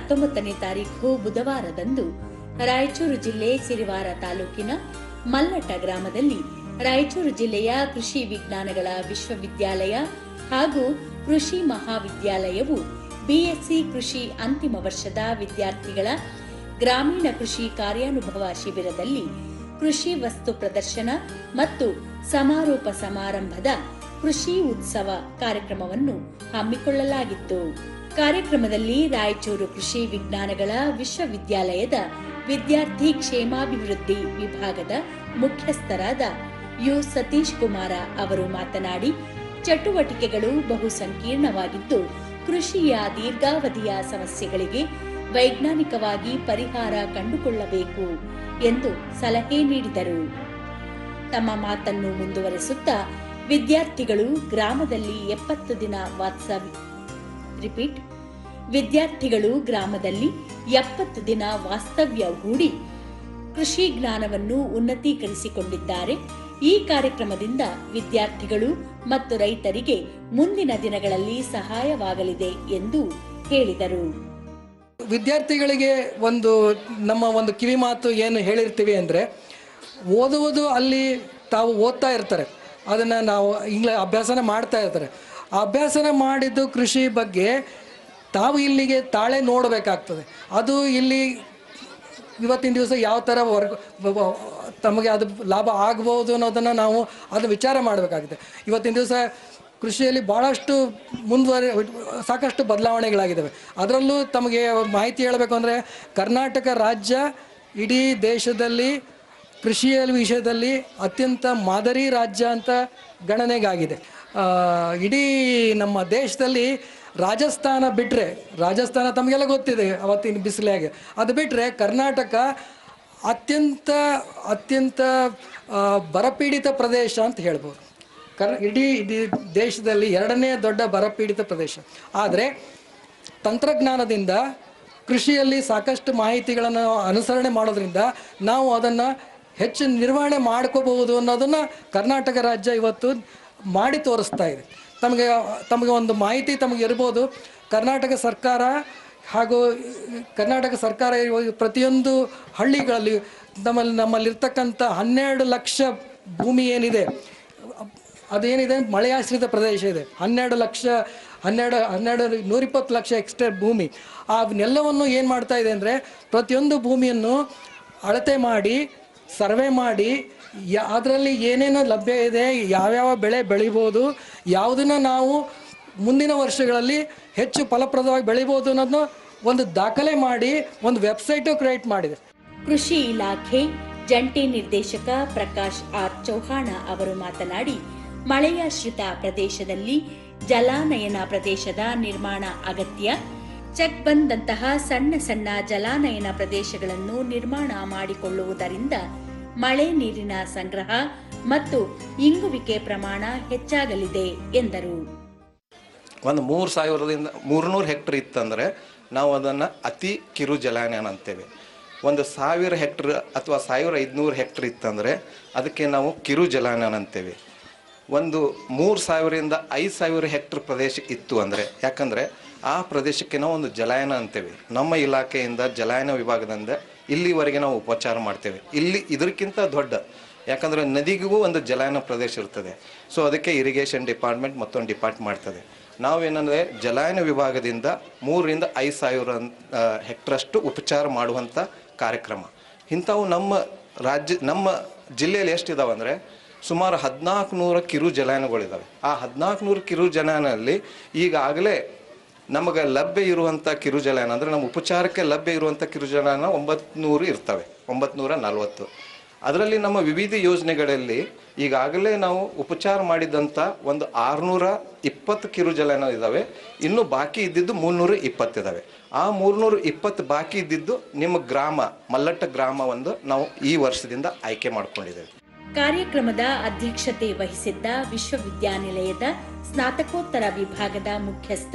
ಹತ್ತೊಂಬತ್ತನೇ ತಾರೀಖು ಬುಧವಾರದಂದು ರಾಯಚೂರು ಜಿಲ್ಲೆ ಸಿರಿವಾರ ತಾಲೂಕಿನ ಮಲ್ಲಟ ಗ್ರಾಮದಲ್ಲಿ ರಾಯಚೂರು ಜಿಲ್ಲೆಯ ಕೃಷಿ ವಿಜ್ಞಾನಗಳ ವಿಶ್ವವಿದ್ಯಾಲಯ ಹಾಗೂ ಕೃಷಿ ಮಹಾವಿದ್ಯಾಲಯವು ಬಿಎಸ್ಸಿ ಕೃಷಿ ಅಂತಿಮ ವರ್ಷದ ವಿದ್ಯಾರ್ಥಿಗಳ ಗ್ರಾಮೀಣ ಕೃಷಿ ಕಾರ್ಯಾನುಭವ ಶಿಬಿರದಲ್ಲಿ ಕೃಷಿ ವಸ್ತು ಪ್ರದರ್ಶನ ಮತ್ತು ಸಮಾರೋಪ ಸಮಾರಂಭದ ಕೃಷಿ ಉತ್ಸವ ಕಾರ್ಯಕ್ರಮವನ್ನು ಹಮ್ಮಿಕೊಳ್ಳಲಾಗಿತ್ತು. ಕಾರ್ಯಕ್ರಮದಲ್ಲಿ ರಾಯಚೂರು ಕೃಷಿ ವಿಜ್ಞಾನಗಳ ವಿಶ್ವವಿದ್ಯಾಲಯದ ವಿದ್ಯಾರ್ಥಿ ಕ್ಷೇಮಾಭಿವೃದ್ಧಿ ವಿಭಾಗದ ಮುಖ್ಯಸ್ಥರಾದ ಯು ಸತೀಶ್ ಕುಮಾರ ಅವರು ಮಾತನಾಡಿ, ಚಟುವಟಿಕೆಗಳು ಬಹು ಸಂಕೀರ್ಣವಾಗಿದ್ದು ಕೃಷಿಯ ದೀರ್ಘಾವಧಿಯ ಸಮಸ್ಯೆಗಳಿಗೆ ವೈಜ್ಞಾನಿಕವಾಗಿ ಪರಿಹಾರ ಕಂಡುಕೊಳ್ಳಬೇಕು ಎಂದು ಸಲಹೆ ನೀಡಿದರು. ತಮ್ಮ ಮಾತನ್ನು ಮುಂದುವರೆಸುತ್ತಾ, ವಿದ್ಯಾರ್ಥಿಗಳು ಗ್ರಾಮದಲ್ಲಿ ಎಪ್ಪತ್ತು ದಿನ ವಾಟ್ಸಪ್ ರಿಪೀಟ್. ವಿದ್ಯಾರ್ಥಿಗಳು ಗ್ರಾಮದಲ್ಲಿ ಎಪ್ಪತ್ತು ದಿನ ವಾಸ್ತವ್ಯ ಹೂಡಿ ಕೃಷಿ ಜ್ಞಾನವನ್ನು ಉನ್ನತೀಕರಿಸಿಕೊಂಡಿದ್ದಾರೆ. ಈ ಕಾರ್ಯಕ್ರಮದಿಂದ ವಿದ್ಯಾರ್ಥಿಗಳು ಮತ್ತು ರೈತರಿಗೆ ಮುಂದಿನ ದಿನಗಳಲ್ಲಿ ಸಹಾಯವಾಗಲಿದೆ ಎಂದು ಹೇಳಿದರು. ವಿದ್ಯಾರ್ಥಿಗಳಿಗೆ ಒಂದು ನಮ್ಮ ಒಂದು ಕಿವಿ ಮಾತು ಏನು ಹೇಳಿರ್ತೀವಿ ಅಂದರೆ, ಓದುವುದು ಅಲ್ಲಿ ತಾವು ಓದ್ತಾ ಇರ್ತಾರೆ. ಅದನ್ನು ನಾವು ಇಂಗ್ಲ, ಅಭ್ಯಾಸನ ಮಾಡ್ತಾ ಇರ್ತಾರೆ. ಅಭ್ಯಾಸನ ಮಾಡಿದ್ದು ಕೃಷಿ ಬಗ್ಗೆ ತಾವು ಇಲ್ಲಿಗೆ ತಾಳೆ ನೋಡಬೇಕಾಗ್ತದೆ. ಅದು ಇಲ್ಲಿ ಇವತ್ತಿನ ದಿವಸ ಯಾವ ಥರ ವರ್ಗ ತಮಗೆ ಅದು ಲಾಭ ಆಗ್ಬೋದು ಅನ್ನೋದನ್ನು ನಾವು ಅದು ವಿಚಾರ ಮಾಡಬೇಕಾಗಿದೆ. ಇವತ್ತಿನ ದಿವಸ ಕೃಷಿಯಲ್ಲಿ ಭಾಳಷ್ಟು ಮುಂದುವರೆ, ಸಾಕಷ್ಟು ಬದಲಾವಣೆಗಳಾಗಿದ್ದಾವೆ. ಅದರಲ್ಲೂ ತಮಗೆ ಮಾಹಿತಿ ಹೇಳಬೇಕು ಅಂದರೆ ಕರ್ನಾಟಕ ರಾಜ್ಯ ಇಡೀ ದೇಶದಲ್ಲಿ ಕೃಷಿಯ ವಿಷಯದಲ್ಲಿ ಅತ್ಯಂತ ಮಾದರಿ ರಾಜ್ಯ ಅಂತ ಗಣನೆಗಾಗಿದೆ. ಇಡೀ ನಮ್ಮ ದೇಶದಲ್ಲಿ ರಾಜಸ್ಥಾನ ಬಿಟ್ಟರೆ ರಾಜಸ್ಥಾನ ತಮಗೆಲ್ಲ ಗೊತ್ತಿದೆ ಅವತ್ತಿನ ಬಿಸಿಲಾಗೆ. ಅದು ಬಿಟ್ಟರೆ ಕರ್ನಾಟಕ ಅತ್ಯಂತ ಅತ್ಯಂತ ಬರಪೀಡಿತ ಪ್ರದೇಶ ಅಂತ ಹೇಳ್ಬೋದು. ಕರ್, ಇಡೀ ಇಡೀ ದೇಶದಲ್ಲಿ ಎರಡನೇ ದೊಡ್ಡ ಬರಪೀಡಿತ ಪ್ರದೇಶ. ಆದರೆ ತಂತ್ರಜ್ಞಾನದಿಂದ ಕೃಷಿಯಲ್ಲಿ ಸಾಕಷ್ಟು ಮಾಹಿತಿಗಳನ್ನು ಅನುಸರಣೆ ಮಾಡೋದ್ರಿಂದ ನಾವು ಅದನ್ನು ಹೆಚ್ಚು ನಿರ್ವಹಣೆ ಮಾಡ್ಕೋಬಹುದು ಅನ್ನೋದನ್ನು ಕರ್ನಾಟಕ ರಾಜ್ಯ ಇವತ್ತು ಮಾಡಿ ತೋರಿಸ್ತಾ ಇದೆ. ತಮಗೆ ತಮಗೆ ಒಂದು ಮಾಹಿತಿ ತಮಗೆ ಇರ್ಬೋದು. ಕರ್ನಾಟಕ ಸರ್ಕಾರ ಹಾಗೂ ಕರ್ನಾಟಕ ಸರ್ಕಾರ ಪ್ರತಿಯೊಂದು ಹಳ್ಳಿಗಳಲ್ಲಿ ನಮ್ಮಲ್ಲಿ, ನಮ್ಮಲ್ಲಿರ್ತಕ್ಕಂಥ ಹನ್ನೆರಡು ಲಕ್ಷ ಭೂಮಿ ಏನಿದೆ, ಅದೇನಿದೆ, ಮಳೆಯಾಶ್ರಿತ ಪ್ರದೇಶ ಇದೆ. ಹನ್ನೆರಡು ಲಕ್ಷ, ಹನ್ನೆರಡು ಹನ್ನೆರಡು, ನೂರಿಪ್ಪತ್ತು ಲಕ್ಷ ಎಕ್ಸ್ಟ್ರಾ ಭೂಮಿ. ಅವನ್ನೆಲ್ಲವನ್ನು ಏನು ಮಾಡ್ತಾ ಇದೆ ಅಂದರೆ ಪ್ರತಿಯೊಂದು ಭೂಮಿಯನ್ನು ಅಳತೆ ಮಾಡಿ, ಸರ್ವೆ ಮಾಡಿ ಯಾ ಅದರಲ್ಲಿ ಏನೇನು ಲಭ್ಯ ಇದೆ, ಯಾವ್ಯಾವ ಬೆಳೆ ಬೆಳಿಬೋದು, ಯಾವುದನ್ನು ನಾವು ಮುಂದಿನ ವರ್ಷಗಳಲ್ಲಿ ಹೆಚ್ಚು ಫಲಪ್ರದವಾಗಿ ಬೆಳಿಬೋದು ಅನ್ನೋದನ್ನ ಒಂದು ದಾಖಲೆ ಮಾಡಿ, ಒಂದು ವೆಬ್ಸೈಟು ಕ್ರಿಯೇಟ್ ಮಾಡಿದೆ. ಕೃಷಿ ಇಲಾಖೆ ಜಂಟಿ ನಿರ್ದೇಶಕ ಪ್ರಕಾಶ್ ಆರ್ ಚೌಹಾಣ ಅವರು ಮಾತನಾಡಿ ಮಳೆಯಾಶ್ರಿತ ಪ್ರದೇಶದಲ್ಲಿ ಜಲಾನಯನ ಪ್ರದೇಶದ ನಿರ್ಮಾಣ ಅಗತ್ಯ. ಚೆಕ್ ಬಂದಂತಹ ಸಣ್ಣ ಸಣ್ಣ ಜಲಾನಯನ ಪ್ರದೇಶಗಳನ್ನು ನಿರ್ಮಾಣ ಮಾಡಿಕೊಳ್ಳುವುದರಿಂದ ಮಳೆ ನೀರಿನ ಸಂಗ್ರಹ ಮತ್ತು ಇಂಗುವಿಕೆ ಪ್ರಮಾಣ ಹೆಚ್ಚಾಗಲಿದೆ ಎಂದರು. ಒಂದು ಮೂರು ಸಾವಿರದಿಂದ ಮೂರ್ನೂರು ಹೆಕ್ಟರ್ ಇತ್ತಂದ್ರೆ ನಾವು ಅದನ್ನು ಅತಿ ಕಿರು ಜಲಾನಯನ ಅಂತೇವೆ. ಒಂದು ಸಾವಿರ ಹೆಕ್ಟರ್ ಅಥವಾ ಸಾವಿರ ಐದುನೂರು ಹೆಕ್ಟರ್ ಇತ್ತಂದರೆ ಅದಕ್ಕೆ ನಾವು ಕಿರು ಜಲಾನಯನ ಅಂತೇವೆ. ಒಂದು ಮೂರು ಸಾವಿರದಿಂದ ಐದು ಸಾವಿರ ಹೆಕ್ಟರ್ ಪ್ರದೇಶ ಇತ್ತು ಅಂದರೆ, ಯಾಕಂದರೆ ಆ ಪ್ರದೇಶಕ್ಕೆ ನಾವು ಒಂದು ಜಲಾಯನ ಅಂತೇವೆ. ನಮ್ಮ ಇಲಾಖೆಯಿಂದ ಜಲಾಯನ ವಿಭಾಗದಿಂದ ಇಲ್ಲಿವರೆಗೆ ನಾವು ಉಪಚಾರ ಮಾಡ್ತೇವೆ. ಇಲ್ಲಿ ಇದಕ್ಕಿಂತ ದೊಡ್ಡ, ಯಾಕಂದರೆ ನದಿಗೂ ಒಂದು ಜಲಾಯನ ಪ್ರದೇಶ ಇರ್ತದೆ. ಸೊ ಅದಕ್ಕೆ ಇರಿಗೇಷನ್ ಡಿಪಾರ್ಟ್ಮೆಂಟ್ ಮತ್ತೊಂದು ಡಿಪಾರ್ಟ್ ಮಾಡ್ತದೆ. ನಾವೇನಂದರೆ ಜಲಾಯನ ವಿಭಾಗದಿಂದ ಮೂರರಿಂದ ಐದು ಸಾವಿರ ಹೆಕ್ಟ್ರಷ್ಟು ಉಪಚಾರ ಮಾಡುವಂಥ ಕಾರ್ಯಕ್ರಮ. ಇಂಥವು ನಮ್ಮ ರಾಜ್ಯ, ನಮ್ಮ ಜಿಲ್ಲೆಯಲ್ಲಿ ಎಷ್ಟಿದಾವೆ ಅಂದರೆ ಸುಮಾರು ಹದಿನಾಲ್ಕು ನೂರ ಕಿರು ಜಲಾಯನಗಳಿದ್ದಾವೆ ಆ ಹದಿನಾಲ್ಕು ನೂರು ಕಿರು ಜಲಾಯನಲ್ಲಿ ಈಗಾಗಲೇ ನಮಗೆ ಲಭ್ಯ ಇರುವಂಥ ಕಿರುಜಲ ಏನಂದರೆ ನಮ್ಮ ಉಪಚಾರಕ್ಕೆ ಲಭ್ಯ ಇರುವಂಥ ಕಿರುಜಲ ಒಂಬತ್ತು ಇರ್ತವೆ ಒಂಬತ್ತು ನಲವತ್ತು. ಅದರಲ್ಲಿ ನಮ್ಮ ವಿವಿಧ ಯೋಜನೆಗಳಲ್ಲಿ ಈಗಾಗಲೇ ನಾವು ಉಪಚಾರ ಮಾಡಿದಂಥ ಒಂದು ಆರುನೂರ ಇಪ್ಪತ್ತು ಕಿರುಜಲ ಇದ್ದಾವೆ ಇನ್ನು ಬಾಕಿ ಇದ್ದಿದ್ದು ಮುನ್ನೂರ ಇಪ್ಪತ್ತಿದ್ದಾವೆ ಆ ಮೂರ್ನೂರ ಇಪ್ಪತ್ತು ಬಾಕಿ ಇದ್ದಿದ್ದು ನಿಮ್ಮ ಗ್ರಾಮ, ಮಲ್ಲಟ್ಟ ಗ್ರಾಮ ಒಂದು ನಾವು ಈ ವರ್ಷದಿಂದ ಆಯ್ಕೆ ಮಾಡಿಕೊಂಡಿದ್ದೇವೆ. ಕಾರ್ಯಕ್ರಮದ ಅಧ್ಯಕ್ಷತೆ ವಹಿಸಿದ್ದ ವಿಶ್ವವಿದ್ಯಾನಿಲಯದ ಸ್ನಾತಕೋತ್ತರ ವಿಭಾಗದ ಮುಖ್ಯಸ್ಥ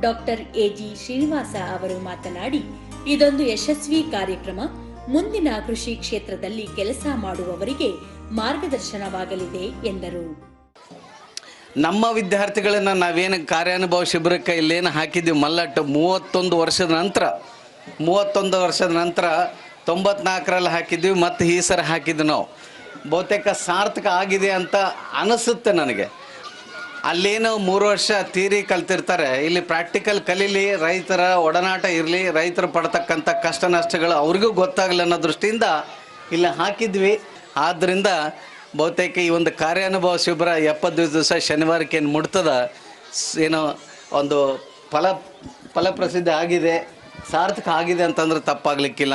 ಡಾಕ್ಟರ್ ಎಜಿ ಶ್ರೀನಿವಾಸ ಅವರು ಮಾತನಾಡಿ, ಇದೊಂದು ಯಶಸ್ವಿ ಕಾರ್ಯಕ್ರಮ. ಮುಂದಿನ ಕೃಷಿ ಕ್ಷೇತ್ರದಲ್ಲಿ ಕೆಲಸ ಮಾಡುವವರಿಗೆ ಮಾರ್ಗದರ್ಶನವಾಗಲಿದೆ, ಎಂದರು. ನಮ್ಮ ವಿದ್ಯಾರ್ಥಿಗಳನ್ನ ನಾವೇನು ಕಾರ್ಯಾನುಭವ ಶಿಬಿರಕ್ಕೆ ಇಲ್ಲೇನು ಹಾಕಿದ್ವಿ ಮಲ್ಲಟ್ಟು. ಮೂವತ್ತೊಂದು ವರ್ಷದ ನಂತರ, ಮೂವತ್ತೊಂದು ವರ್ಷದ ನಂತರ ತೊಂಬತ್ನಾಲ್ಕರಲ್ಲಿ ಹಾಕಿದ್ವಿ ಮತ್ತು ಈ ಸರ ಹಾಕಿದ್ವಿ ನಾವು. ಬಹುತೇಕ ಸಾರ್ಥಕ ಆಗಿದೆ ಅಂತ ಅನಿಸುತ್ತೆ ನನಗೆ. ಅಲ್ಲೇನು ಮೂರು ವರ್ಷ ಥಿಯರಿ ಕಲ್ತಿರ್ತಾರೆ. ಇಲ್ಲಿ ಪ್ರಾಕ್ಟಿಕಲ್ ಕಲೀಲಿ, ರೈತರ ಒಡನಾಟ ಇರಲಿ, ರೈತರು ಪಡ್ತಕ್ಕಂಥ ಕಷ್ಟ ನಷ್ಟಗಳು ಅವ್ರಿಗೂ ಗೊತ್ತಾಗಲಿ ಅನ್ನೋ ದೃಷ್ಟಿಯಿಂದ ಇಲ್ಲಿ ಹಾಕಿದ್ವಿ. ಆದ್ದರಿಂದ ಬಹುತೇಕ ಈ ಒಂದು ಕಾರ್ಯಾನುಭವ ಶಿಬಿರ ಎಪ್ಪತ್ತು ದಿವಸ ಶನಿವಾರಕ್ಕೆ ಏನು ಮುಟ್ತದ ಏನೋ ಒಂದು ಫಲ, ಫಲಪ್ರಸಿದ್ಧಿ ಆಗಿದೆ, ಸಾರ್ಥಕ ಆಗಿದೆ ಅಂತಂದ್ರೆ ತಪ್ಪಾಗ್ಲಿಕ್ಕಿಲ್ಲ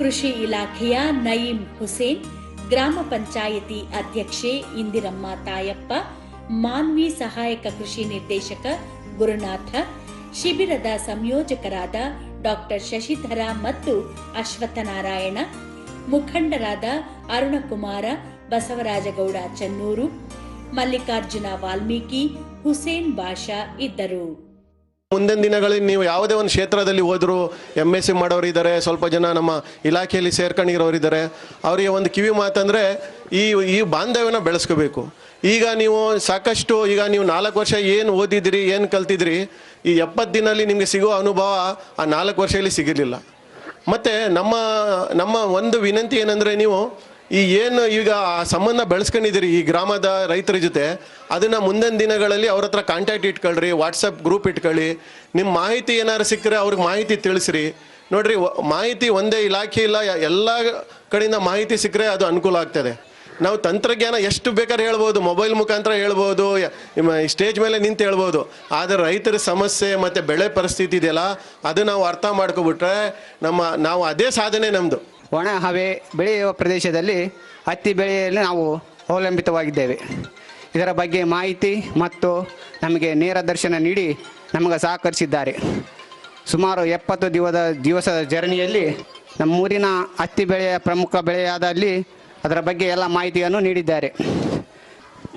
ಕೃಷಿ ಇಲಾಖೆಯ ನಯೀಂ ಹುಸೇನ್, ಗ್ರಾಮ ಪಂಚಾಯಿತಿ ಅಧ್ಯಕ್ಷೆ ಇಂದಿರಮ್ಮ ತಾಯಪ್ಪ ಮಾನ್ವಿ ಸಹಾಯಕ ಕೃಷಿ ನಿರ್ದೇಶಕ ಗುರುನಾಥ, ಶಿಬಿರದ ಸಂಯೋಜಕರಾದ ಡಾಕ್ಟರ್ ಶಶಿಧರ ಮತ್ತು ಅಶ್ವತ್ಥನಾರಾಯಣ, ಮುಖಂಡರಾದ ಅರುಣಕುಮಾರ, ಬಸವರಾಜಗೌಡ ಚನ್ನೂರು, ಮಲ್ಲಿಕಾರ್ಜುನ ವಾಲ್ಮೀಕಿ, ಹುಸೇನ್ ಬಾಷಾ ಇದ್ದರು. ಮುಂದಿನ ದಿನಗಳಲ್ಲಿ ನೀವು ಯಾವುದೇ ಒಂದು ಕ್ಷೇತ್ರದಲ್ಲಿ ಹೋದರೂ ಎಂ ಎಸ್ ಸಿ ಮಾಡೋರಿದ್ದಾರೆ ಸ್ವಲ್ಪ ಜನ ನಮ್ಮ ಇಲಾಖೆಯಲ್ಲಿ ಸೇರ್ಕೊಂಡಿರೋರು ಇದ್ದಾರೆ, ಅವರಿಗೆ ಒಂದು ಕಿವಿ ಮಾತಂದರೆ ಈ ಈ ಬಾಂಧವ್ಯನ ಬೆಳೆಸ್ಕೋಬೇಕು. ಈಗ ನೀವು ಸಾಕಷ್ಟು, ಈಗ ನೀವು ನಾಲ್ಕು ವರ್ಷ ಏನು ಓದಿದಿರಿ, ಏನು ಕಲ್ತಿದ್ರಿ, ಈ ಎಪ್ಪತ್ತು ದಿನಲ್ಲಿ ನಿಮಗೆ ಸಿಗೋ ಅನುಭವ ಆ ನಾಲ್ಕು ವರ್ಷದಲ್ಲಿ ಸಿಗಲಿಲ್ಲ. ಮತ್ತು ನಮ್ಮ ನಮ್ಮ ಒಂದು ವಿನಂತಿ ಏನಂದರೆ ನೀವು ಈ ಏನು ಈಗ ಆ ಸಂಬಂಧ ಬೆಳೆಸ್ಕೊಂಡಿದ್ದೀರಿ ಈ ಗ್ರಾಮದ ರೈತರ ಜೊತೆ, ಅದನ್ನು ಮುಂದಿನ ದಿನಗಳಲ್ಲಿ ಅವ್ರ ಹತ್ರ ಕಾಂಟ್ಯಾಕ್ಟ್ ಇಟ್ಕೊಳ್ರಿ ವಾಟ್ಸಪ್ ಗ್ರೂಪ್ ಇಟ್ಕೊಳ್ಳಿ. ನಿಮ್ಮ ಮಾಹಿತಿ ಏನಾದ್ರು ಸಿಕ್ಕರೆ ಅವ್ರಿಗೆ ಮಾಹಿತಿ ತಿಳಿಸ್ರಿ. ನೋಡ್ರಿ, ಮಾಹಿತಿ ಒಂದೇ ಇಲಾಖೆ ಇಲ್ಲ, ಎಲ್ಲ ಕಡೆಯಿಂದ ಮಾಹಿತಿ ಸಿಕ್ಕರೆ ಅದು ಅನುಕೂಲ ಆಗ್ತದೆ. ನಾವು ತಂತ್ರಜ್ಞಾನ ಎಷ್ಟು ಬೇಕಾದ್ರೆ ಹೇಳ್ಬೋದು ಮೊಬೈಲ್ ಮುಖಾಂತರ ಹೇಳ್ಬೋದು ಸ್ಟೇಜ್ ಮೇಲೆ ನಿಂತು ಹೇಳ್ಬೋದು. ಆದರೆ ರೈತರ ಸಮಸ್ಯೆ ಮತ್ತು ಬೆಳೆ ಪರಿಸ್ಥಿತಿ ಇದೆಯಲ್ಲ, ಅದು ನಾವು ಅರ್ಥ ಮಾಡ್ಕೊಬಿಟ್ರೆ ನಮ್ಮ, ನಾವು ಅದೇ ಸಾಧನೆ ನಮ್ಮದು ಒಣ ಹವೆ ಬೆಳೆಯುವ ಪ್ರದೇಶದಲ್ಲಿ ಹತ್ತಿ ಬೆಳೆಯಲ್ಲಿ ನಾವು ಅವಲಂಬಿತವಾಗಿದ್ದೇವೆ. ಇದರ ಬಗ್ಗೆ ಮಾಹಿತಿ ಮತ್ತು ನಮಗೆ ನೇರ ದರ್ಶನ ನೀಡಿ ನಮಗೆ ಸಹಕರಿಸಿದ್ದಾರೆ. ಸುಮಾರು ಎಪ್ಪತ್ತು ದಿವದ, ದಿವಸದ ಜರ್ನಿಯಲ್ಲಿ ನಮ್ಮೂರಿನ ಹತ್ತಿ ಬೆಳೆಯ ಪ್ರಮುಖ ಬೆಳೆಯಾದಲ್ಲಿ ಅದರ ಬಗ್ಗೆ ಎಲ್ಲ ಮಾಹಿತಿಯನ್ನು ನೀಡಿದ್ದಾರೆ.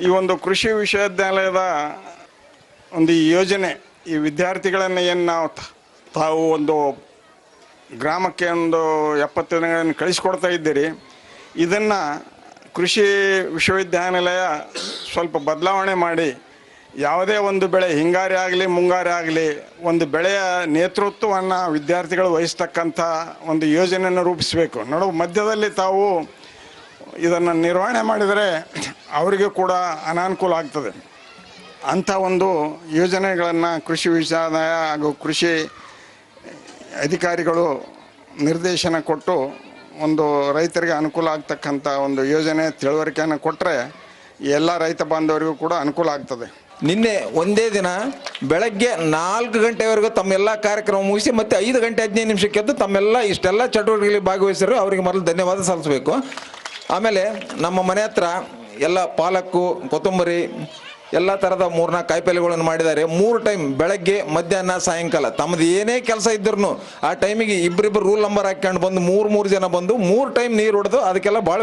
ಈ ಒಂದು ಕೃಷಿ ವಿಶ್ವವಿದ್ಯಾಲಯದ ಒಂದು ಯೋಜನೆ, ಈ ವಿದ್ಯಾರ್ಥಿಗಳನ್ನು ಏನು ನಾವು ತಾವು ಒಂದು ಗ್ರಾಮಕ್ಕೆ ಒಂದು ಎಪ್ಪತ್ತು ದಿನಗಳನ್ನು ಕಳಿಸ್ಕೊಡ್ತಾ ಇದ್ದೀರಿ. ಇದನ್ನು ಕೃಷಿ ವಿಶ್ವವಿದ್ಯಾನಿಲಯ ಸ್ವಲ್ಪ ಬದಲಾವಣೆ ಮಾಡಿ, ಯಾವುದೇ ಒಂದು ಬೆಳೆ, ಹಿಂಗಾರಿ ಆಗಲಿ, ಮುಂಗಾರಿ ಆಗಲಿ, ಒಂದು ಬೆಳೆಯ ನೇತೃತ್ವವನ್ನು ವಿದ್ಯಾರ್ಥಿಗಳು ವಹಿಸ್ತಕ್ಕಂಥ ಒಂದು ಯೋಜನೆಯನ್ನು ರೂಪಿಸಬೇಕು. ನೋಡು, ಮಧ್ಯದಲ್ಲಿ ತಾವು ಇದನ್ನು ನಿರ್ವಹಣೆ ಮಾಡಿದರೆ ಅವರಿಗೆ ಕೂಡ ಅನಾನುಕೂಲ ಆಗ್ತದೆ. ಅಂಥ ಒಂದು ಯೋಜನೆಗಳನ್ನು ಕೃಷಿ ವಿಚಾರ ಹಾಗೂ ಕೃಷಿ ಅಧಿಕಾರಿಗಳು ನಿರ್ದೇಶನ ಕೊಟ್ಟು ಒಂದು ರೈತರಿಗೆ ಅನುಕೂಲ ಆಗ್ತಕ್ಕಂಥ ಒಂದು ಯೋಜನೆ ತಿಳುವಳಿಕೆಯನ್ನು ಕೊಟ್ಟರೆ ಎಲ್ಲ ರೈತ ಬಾಂಧವರಿಗೂ ಕೂಡ ಅನುಕೂಲ ಆಗ್ತದೆ. ನಿನ್ನೆ ಒಂದೇ ದಿನ ಬೆಳಗ್ಗೆ ನಾಲ್ಕು ಗಂಟೆವರೆಗೂ ತಮ್ಮೆಲ್ಲ ಕಾರ್ಯಕ್ರಮ ಮುಗಿಸಿ ಮತ್ತೆ ಐದು ಗಂಟೆ ಹದಿನೈದು ನಿಮಿಷಕ್ಕೆ ಎದ್ದು ತಮ್ಮೆಲ್ಲ ಇಷ್ಟೆಲ್ಲ ಚಟುವಟಿಕೆಗಳಲ್ಲಿ ಭಾಗವಹಿಸಿದ್ರು ಅವರಿಗೆ ಮೊದಲು ಧನ್ಯವಾದ ಸಲ್ಲಿಸಬೇಕು. ಆಮೇಲೆ ನಮ್ಮ ಮನೆ ಹತ್ರ ಎಲ್ಲ ಪಾಲಕ್ಕು, ಕೊತ್ತಂಬರಿ, ಎಲ್ಲ ಥರದ ಮೂರ್ನಾಲ್ಕು ಕಾಯಿಪಲ್ಯಗಳನ್ನು ಮಾಡಿದ್ದಾರೆ. ಮೂರು ಟೈಮ್ ಬೆಳಗ್ಗೆ, ಮಧ್ಯಾಹ್ನ, ಸಾಯಂಕಾಲ. ತಮ್ಮದು ಏನೇ ಕೆಲಸ ಇದ್ರೂ ಆ ಟೈಮಿಗೆ ಇಬ್ಬರಿಬ್ಬರು ರೂಲ್ ನಂಬರ್ ಹಾಕ್ಕೊಂಡು ಬಂದು ಮೂರು ಮೂರು ಜನ ಬಂದು ಮೂರು ಟೈಮ್ ನೀರು ಹೊಡೆದು ಅದಕ್ಕೆಲ್ಲ ಭಾಳ